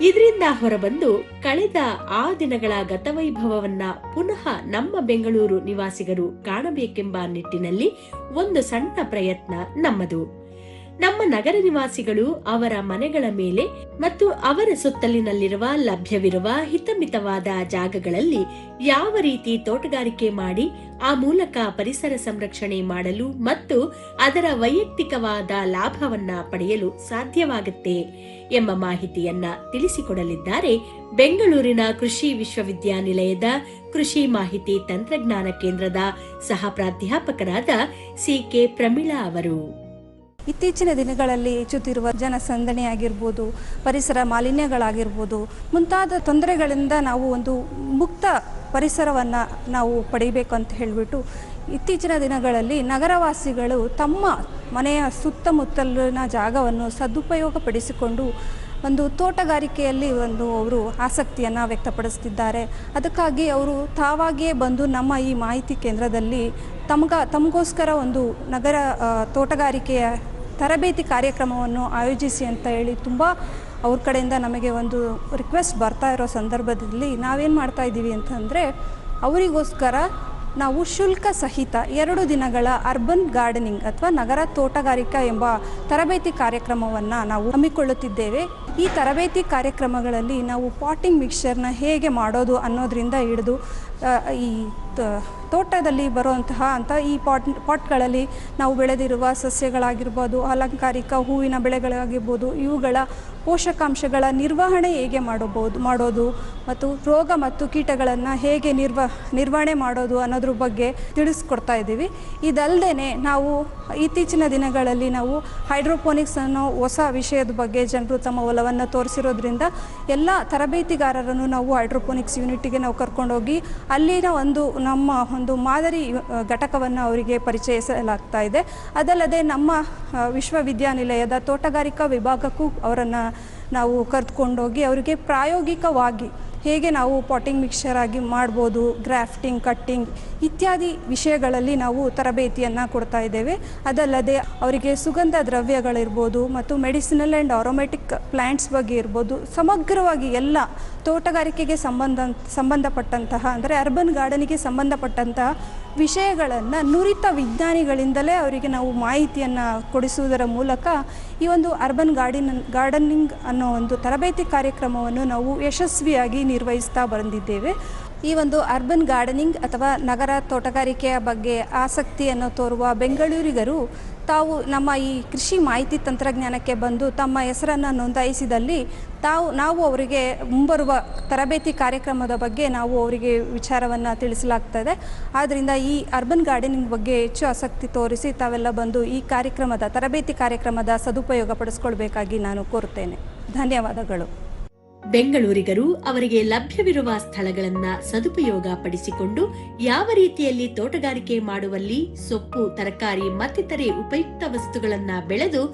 ಇದರಿಂದ ಹೊರಬಂದು ಕಳೆದ ಆ ದಿನಗಳ ಗತವೈಭವವನ್ನ ಪುನಃ ನಮ್ಮ ಬೆಂಗಳೂರು ನಿವಾಸಿಗರು ಕಾಣಬೇಕೆಂಬ ನಿಟ್ಟಿನಲ್ಲಿ ಒಂದು ಸಣ್ಣ ಪ್ರಯತ್ನ ನಮ್ಮದು. ನಮ್ಮ ನಗರ ನಿವಾಸಿಗಳು ಅವರ ಮನೆಗಳ ಮೇಲೆ ಮತ್ತು ಅವರ ಸುತ್ತಲಿನಲ್ಲಿರುವ ಲಭ್ಯವಿರುವ ಹಿತಮಿತವಾದ ಜಾಗಗಳಲ್ಲಿ ಯಾವ ರೀತಿ ತೋಟಗಾರಿಕೆ ಮಾಡಿ ಆ ಮೂಲಕ ಪರಿಸರ ಸಂರಕ್ಷಣೆ ಮಾಡಲು ಮತ್ತು ಅದರ ವೈಯಕ್ತಿಕವಾದ ಲಾಭವನ್ನ ಪಡೆಯಲು ಸಾಧ್ಯವಾಗುತ್ತೆ ಎಂಬ ಮಾಹಿತಿಯನ್ನ ತಿಳಿಸಿಕೊಡಲಿದ್ದಾರೆ ಬೆಂಗಳೂರಿನ ಕೃಷಿ ವಿಶ್ವವಿದ್ಯಾನಿಲಯದ ಕೃಷಿ ಮಾಹಿತಿ ತಂತ್ರಜ್ಞಾನ ಕೇಂದ್ರದ ಸಹ ಪ್ರಾಧ್ಯಾಪಕರಾದ ಸಿ ಕೆ ಪ್ರಮೀಳಾ ಅವರು. ಇತ್ತೀಚಿನ ದಿನಗಳಲ್ಲಿ ಹೆಚ್ಚುತ್ತಿರುವ ಜನಸಂದಣಿ ಆಗಿರ್ಬೋದು ಪರಿಸರ ಮಾಲಿನ್ಯಗಳಾಗಿರ್ಬೋದು, ಮುಂತಾದ ತೊಂದರೆಗಳಿಂದ ನಾವು ಒಂದು ಮುಕ್ತ ಪರಿಸರವನ್ನು ನಾವು ಪಡಿಬೇಕು ಅಂತ ಹೇಳಿಬಿಟ್ಟು ಇತ್ತೀಚಿನ ದಿನಗಳಲ್ಲಿ ನಗರವಾಸಿಗಳು ತಮ್ಮ ಮನೆಯ ಸುತ್ತಮುತ್ತಲಿನ ಜಾಗವನ್ನು ಸದುಪಯೋಗಪಡಿಸಿಕೊಂಡು ಒಂದು ತೋಟಗಾರಿಕೆಯಲ್ಲಿ ಒಂದು ಅವರು ಆಸಕ್ತಿಯನ್ನು ವ್ಯಕ್ತಪಡಿಸ್ತಿದ್ದಾರೆ. ಅದಕ್ಕಾಗಿ ಅವರು ತಾವಾಗಿಯೇ ಬಂದು ನಮ್ಮ ಈ ಮಾಹಿತಿ ಕೇಂದ್ರದಲ್ಲಿ ತಮ್ಗ ತಮಗೋಸ್ಕರ ಒಂದು ನಗರ ತೋಟಗಾರಿಕೆಯ ತರಬೇತಿ ಕಾರ್ಯಕ್ರಮವನ್ನು ಆಯೋಜಿಸಿ ಅಂತ ಹೇಳಿ ತುಂಬ ಅವ್ರ ಕಡೆಯಿಂದ ನಮಗೆ ಒಂದು ರಿಕ್ವೆಸ್ಟ್ ಬರ್ತಾ ಇರೋ ಸಂದರ್ಭದಲ್ಲಿ ನಾವೇನು ಮಾಡ್ತಾ ಇದ್ದೀವಿ ಅಂತಂದರೆ ಅವರಿಗೋಸ್ಕರ ನಾವು ಶುಲ್ಕ ಸಹಿತ ಎರಡು ದಿನಗಳ ಅರ್ಬನ್ ಗಾರ್ಡನಿಂಗ್ ಅಥವಾ ನಗರ ತೋಟಗಾರಿಕಾ ಎಂಬ ತರಬೇತಿ ಕಾರ್ಯಕ್ರಮವನ್ನು ನಾವು ಹಮ್ಮಿಕೊಳ್ಳುತ್ತಿದ್ದೇವೆ. ಈ ತರಬೇತಿ ಕಾರ್ಯಕ್ರಮಗಳಲ್ಲಿ ನಾವು ಪಾಟಿಂಗ್ ಮಿಕ್ಸ್ಚರ್ನ ಹೇಗೆ ಮಾಡೋದು ಅನ್ನೋದರಿಂದ ಹಿಡಿದು ಈ ತೋಟದಲ್ಲಿ ಬರುವಂತಹ ಅಂತ ಈ ಪಾಟ್, ಪಾಟ್ಗಳಲ್ಲಿ ನಾವು ಬೆಳೆದಿರುವ ಸಸ್ಯಗಳಾಗಿರ್ಬೋದು, ಅಲಂಕಾರಿಕ ಹೂವಿನ ಬೆಳೆಗಳಾಗಿರ್ಬೋದು, ಇವುಗಳ ಪೋಷಕಾಂಶಗಳ ನಿರ್ವಹಣೆ ಹೇಗೆ ಮಾಡಬಹುದು, ಮಾಡೋದು ಮತ್ತು ರೋಗ ಮತ್ತು ಕೀಟಗಳನ್ನು ಹೇಗೆ ನಿರ್ವ, ನಿರ್ವಹಣೆ ಮಾಡೋದು ಅನ್ನೋದ್ರ ಬಗ್ಗೆ ತಿಳಿಸ್ಕೊಡ್ತಾ ಇದ್ದೀವಿ. ಇದಲ್ಲದೆ ನಾವು ಇತ್ತೀಚಿನ ದಿನಗಳಲ್ಲಿ ನಾವು ಹೈಡ್ರೋಪೋನಿಕ್ಸ್ ಅನ್ನೋ ಹೊಸ ವಿಷಯದ ಬಗ್ಗೆ ಜನರು ತಮ್ಮ ಒಲವನ್ನು ತೋರಿಸಿರೋದ್ರಿಂದ ಎಲ್ಲ ತರಬೇತಿಗಾರರನ್ನು ನಾವು ಹೈಡ್ರೋಪೋನಿಕ್ಸ್ ಯೂನಿಟಿಗೆ ನಾವು ಕರ್ಕೊಂಡೋಗಿ ಅಲ್ಲಿನ ಒಂದು ನಮ್ಮ ಒಂದು ಮಾದರಿ ಘಟಕವನ್ನು ಅವರಿಗೆ ಪರಿಚಯಿಸಲಾಗ್ತಾ ಇದೆ. ಅದಲ್ಲದೆ ನಮ್ಮ ವಿಶ್ವವಿದ್ಯಾನಿಲಯದ ತೋಟಗಾರಿಕಾ ವಿಭಾಗಕ್ಕೂ ಅವರನ್ನು ನಾವು ಕರೆದುಕೊಂಡೋಗಿ ಅವರಿಗೆ ಪ್ರಾಯೋಗಿಕವಾಗಿ ಹೇಗೆ ನಾವು ಪಾಟಿಂಗ್ ಮಿಕ್ಸ್ಚರ್ ಆಗಿ ಮಾಡ್ಬೋದು ಗ್ರಾಫ್ಟಿಂಗ್ ಕಟ್ಟಿಂಗ್ ಇತ್ಯಾದಿ ವಿಷಯಗಳಲ್ಲಿ ನಾವು ತರಬೇತಿಯನ್ನು ಕೊಡ್ತಾ ಇದ್ದೇವೆ. ಅದಲ್ಲದೆ ಅವರಿಗೆ ಸುಗಂಧ ದ್ರವ್ಯಗಳಿರ್ಬೋದು ಮತ್ತು ಮೆಡಿಸಿನಲ್ ಆ್ಯಂಡ್ ಆರೋಮೆಟಿಕ್ ಪ್ಲ್ಯಾಂಟ್ಸ್ ಬಗ್ಗೆ ಇರ್ಬೋದು, ಸಮಗ್ರವಾಗಿ ಎಲ್ಲ ತೋಟಗಾರಿಕೆಗೆ ಸಂಬಂಧ, ಸಂಬಂಧಪಟ್ಟಂತಹ, ಅಂದರೆ ಅರ್ಬನ್ ಗಾರ್ಡನಿಗೆ ಸಂಬಂಧಪಟ್ಟಂತಹ ವಿಷಯಗಳನ್ನು ನುರಿತ ವಿಜ್ಞಾನಿಗಳಿಂದಲೇ ಅವರಿಗೆ ನಾವು ಮಾಹಿತಿಯನ್ನು ಕೊಡಿಸುವುದರ ಮೂಲಕ ಈ ಒಂದು ಅರ್ಬನ್ ಗಾರ್ಡಿನ್, ಗಾರ್ಡನಿಂಗ್ ಅನ್ನೋ ಒಂದು ತರಬೇತಿ ಕಾರ್ಯಕ್ರಮವನ್ನು ನಾವು ಯಶಸ್ವಿಯಾಗಿ ನಿರ್ವಹಿಸ್ತಾ ಬಂದಿದ್ದೇವೆ. ಈ ಒಂದು ಅರ್ಬನ್ ಗಾರ್ಡನಿಂಗ್ ಅಥವಾ ನಗರ ತೋಟಗಾರಿಕೆಯ ಬಗ್ಗೆ ಆಸಕ್ತಿಯನ್ನು ತೋರುವ ಬೆಂಗಳೂರಿಗರು ತಾವು ನಮ್ಮ ಈ ಕೃಷಿ ಮಾಹಿತಿ ತಂತ್ರಜ್ಞಾನಕ್ಕೆ ಬಂದು ತಮ್ಮ ಹೆಸರನ್ನು ನೋಂದಾಯಿಸಿದಲ್ಲಿ ತಾವು, ನಾವು ಅವರಿಗೆ ಮುಂಬರುವ ತರಬೇತಿ ಕಾರ್ಯಕ್ರಮದ ಬಗ್ಗೆ ನಾವು ಅವರಿಗೆ ವಿಚಾರವನ್ನು ತಿಳಿಸಲಾಗ್ತದೆ. ಆದ್ದರಿಂದ ಈ ಅರ್ಬನ್ ಗಾರ್ಡನಿಂಗ್ ಬಗ್ಗೆ ಹೆಚ್ಚು ಆಸಕ್ತಿ ತೋರಿಸಿ ತಾವೆಲ್ಲ ಬಂದು ಈ ಕಾರ್ಯಕ್ರಮದ, ತರಬೇತಿ ಕಾರ್ಯಕ್ರಮದ ಸದುಪಯೋಗ ಪಡಿಸ್ಕೊಳ್ಬೇಕಾಗಿ ನಾನು ಕೋರುತ್ತೇನೆ. ಧನ್ಯವಾದಗಳು. ಬೆಂಗಳೂರಿಗರು ಅವರಿಗೆ ಲಭ್ಯವಿರುವ ಸ್ಥಳಗಳನ್ನು ಸದುಪಯೋಗ ಪಡಿಸಿಕೊಂಡು ಯಾವ ರೀತಿಯಲ್ಲಿ ತೋಟಗಾರಿಕೆ ಮಾಡುವಲ್ಲಿ ಸೊಪ್ಪು, ತರಕಾರಿ, ಮತ್ತಿತರೆ ಉಪಯುಕ್ತ ವಸ್ತುಗಳನ್ನು ಬೆಳೆದು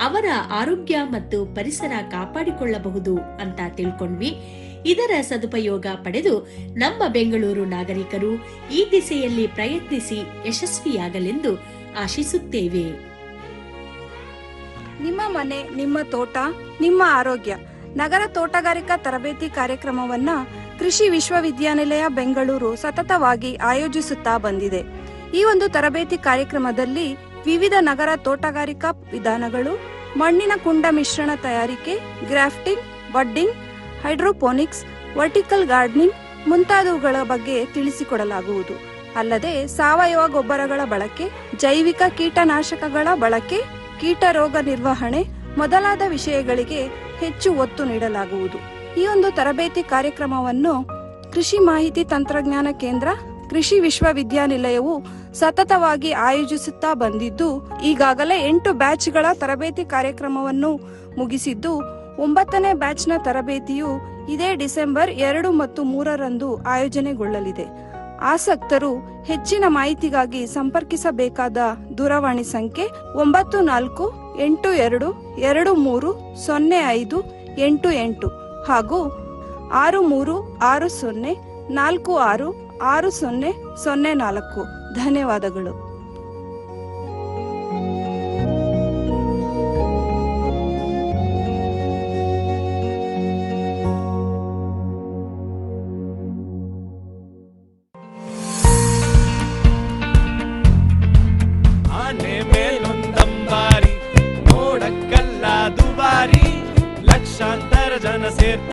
ಅವರ ಆರೋಗ್ಯ ಮತ್ತು ಪರಿಸರ ಕಾಪಾಡಿಕೊಳ್ಳಬಹುದು ಅಂತ ತಿಳ್ಕೊಂಡ್ವಿ. ಇದರ ಸದುಪಯೋಗ ಪಡೆದು ನಮ್ಮ ಬೆಂಗಳೂರು ನಾಗರಿಕರು ಈ ದಿಸೆಯಲ್ಲಿ ಪ್ರಯತ್ನಿಸಿ ಯಶಸ್ವಿಯಾಗಲೆಂದು ಆಶಿಸುತ್ತೇವೆ. ನಿಮ್ಮ ಮನೆ, ನಿಮ್ಮ ತೋಟ, ನಿಮ್ಮ ಆರೋಗ್ಯ ನಗರ ತೋಟಗಾರಿಕಾ ತರಬೇತಿ ಕಾರ್ಯಕ್ರಮವನ್ನ ಕೃಷಿ ವಿಶ್ವವಿದ್ಯಾನಿಲಯ ಬೆಂಗಳೂರು ಸತತವಾಗಿ ಆಯೋಜಿಸುತ್ತಾ ಬಂದಿದೆ. ಈ ಒಂದು ತರಬೇತಿ ಕಾರ್ಯಕ್ರಮದಲ್ಲಿ ವಿವಿಧ ನಗರ ತೋಟಗಾರಿಕಾ ವಿಧಾನಗಳು, ಮಣ್ಣಿನ ಕುಂಡ ಮಿಶ್ರಣ ತಯಾರಿಕೆ, grafting, budding, hydroponics, vertical gardening ಮುಂತಾದವುಗಳ ಬಗ್ಗೆ ತಿಳಿಸಿಕೊಡಲಾಗುವುದು. ಅಲ್ಲದೆ ಸಾವಯವ ಗೊಬ್ಬರಗಳ ಬಳಕೆ, ಜೈವಿಕ ಕೀಟನಾಶಕಗಳ ಬಳಕೆ ಕೀಟ ರೋಗ ನಿರ್ವಹಣೆ ಮೊದಲಾದ ವಿಷಯಗಳಿಗೆ ಹೆಚ್ಚು ಒತ್ತು ನೀಡಲಾಗುವುದು. ಈ ಒಂದು ತರಬೇತಿ ಕಾರ್ಯಕ್ರಮವನ್ನು ಕೃಷಿ ಮಾಹಿತಿ ತಂತ್ರಜ್ಞಾನ ಕೇಂದ್ರ, ಕೃಷಿ ವಿಶ್ವವಿದ್ಯಾನಿಲಯವು ಸತತವಾಗಿ ಆಯೋಜಿಸುತ್ತಾ ಬಂದಿದ್ದು, ಈಗಾಗಲೇ ಎಂಟು ಬ್ಯಾಚ್ಗಳ ತರಬೇತಿ ಕಾರ್ಯಕ್ರಮವನ್ನು ಮುಗಿಸಿದ್ದು, ಒಂಬತ್ತನೇ ಬ್ಯಾಚ್ನ ತರಬೇತಿಯು ಇದೇ ಡಿಸೆಂಬರ್ ಎರಡು ಮತ್ತು ಮೂರರಂದು ಆಯೋಜನೆಗೊಳ್ಳಲಿದೆ. ಆಸಕ್ತರು ಹೆಚ್ಚಿನ ಮಾಹಿತಿಗಾಗಿ ಸಂಪರ್ಕಿಸಬೇಕಾದ ದೂರವಾಣಿ ಸಂಖ್ಯೆ ಒಂಬತ್ತು ನಾಲ್ಕು ಎಂಟು ಎರಡು ಎರಡು ಮೂರು, ಸೊನ್ನೆ ಐದು, ಎಂಟು ಎಂಟು ಹಾಗೂ ಆರು ಮೂರು, ಆರು ಸೊನ್ನೆ, ನಾಲ್ಕು ಆರು ಆರು ಸೊನ್ನೆ ಸೊನ್ನೆ ನಾಲ್ಕು. ಧನ್ಯವಾದಗಳು.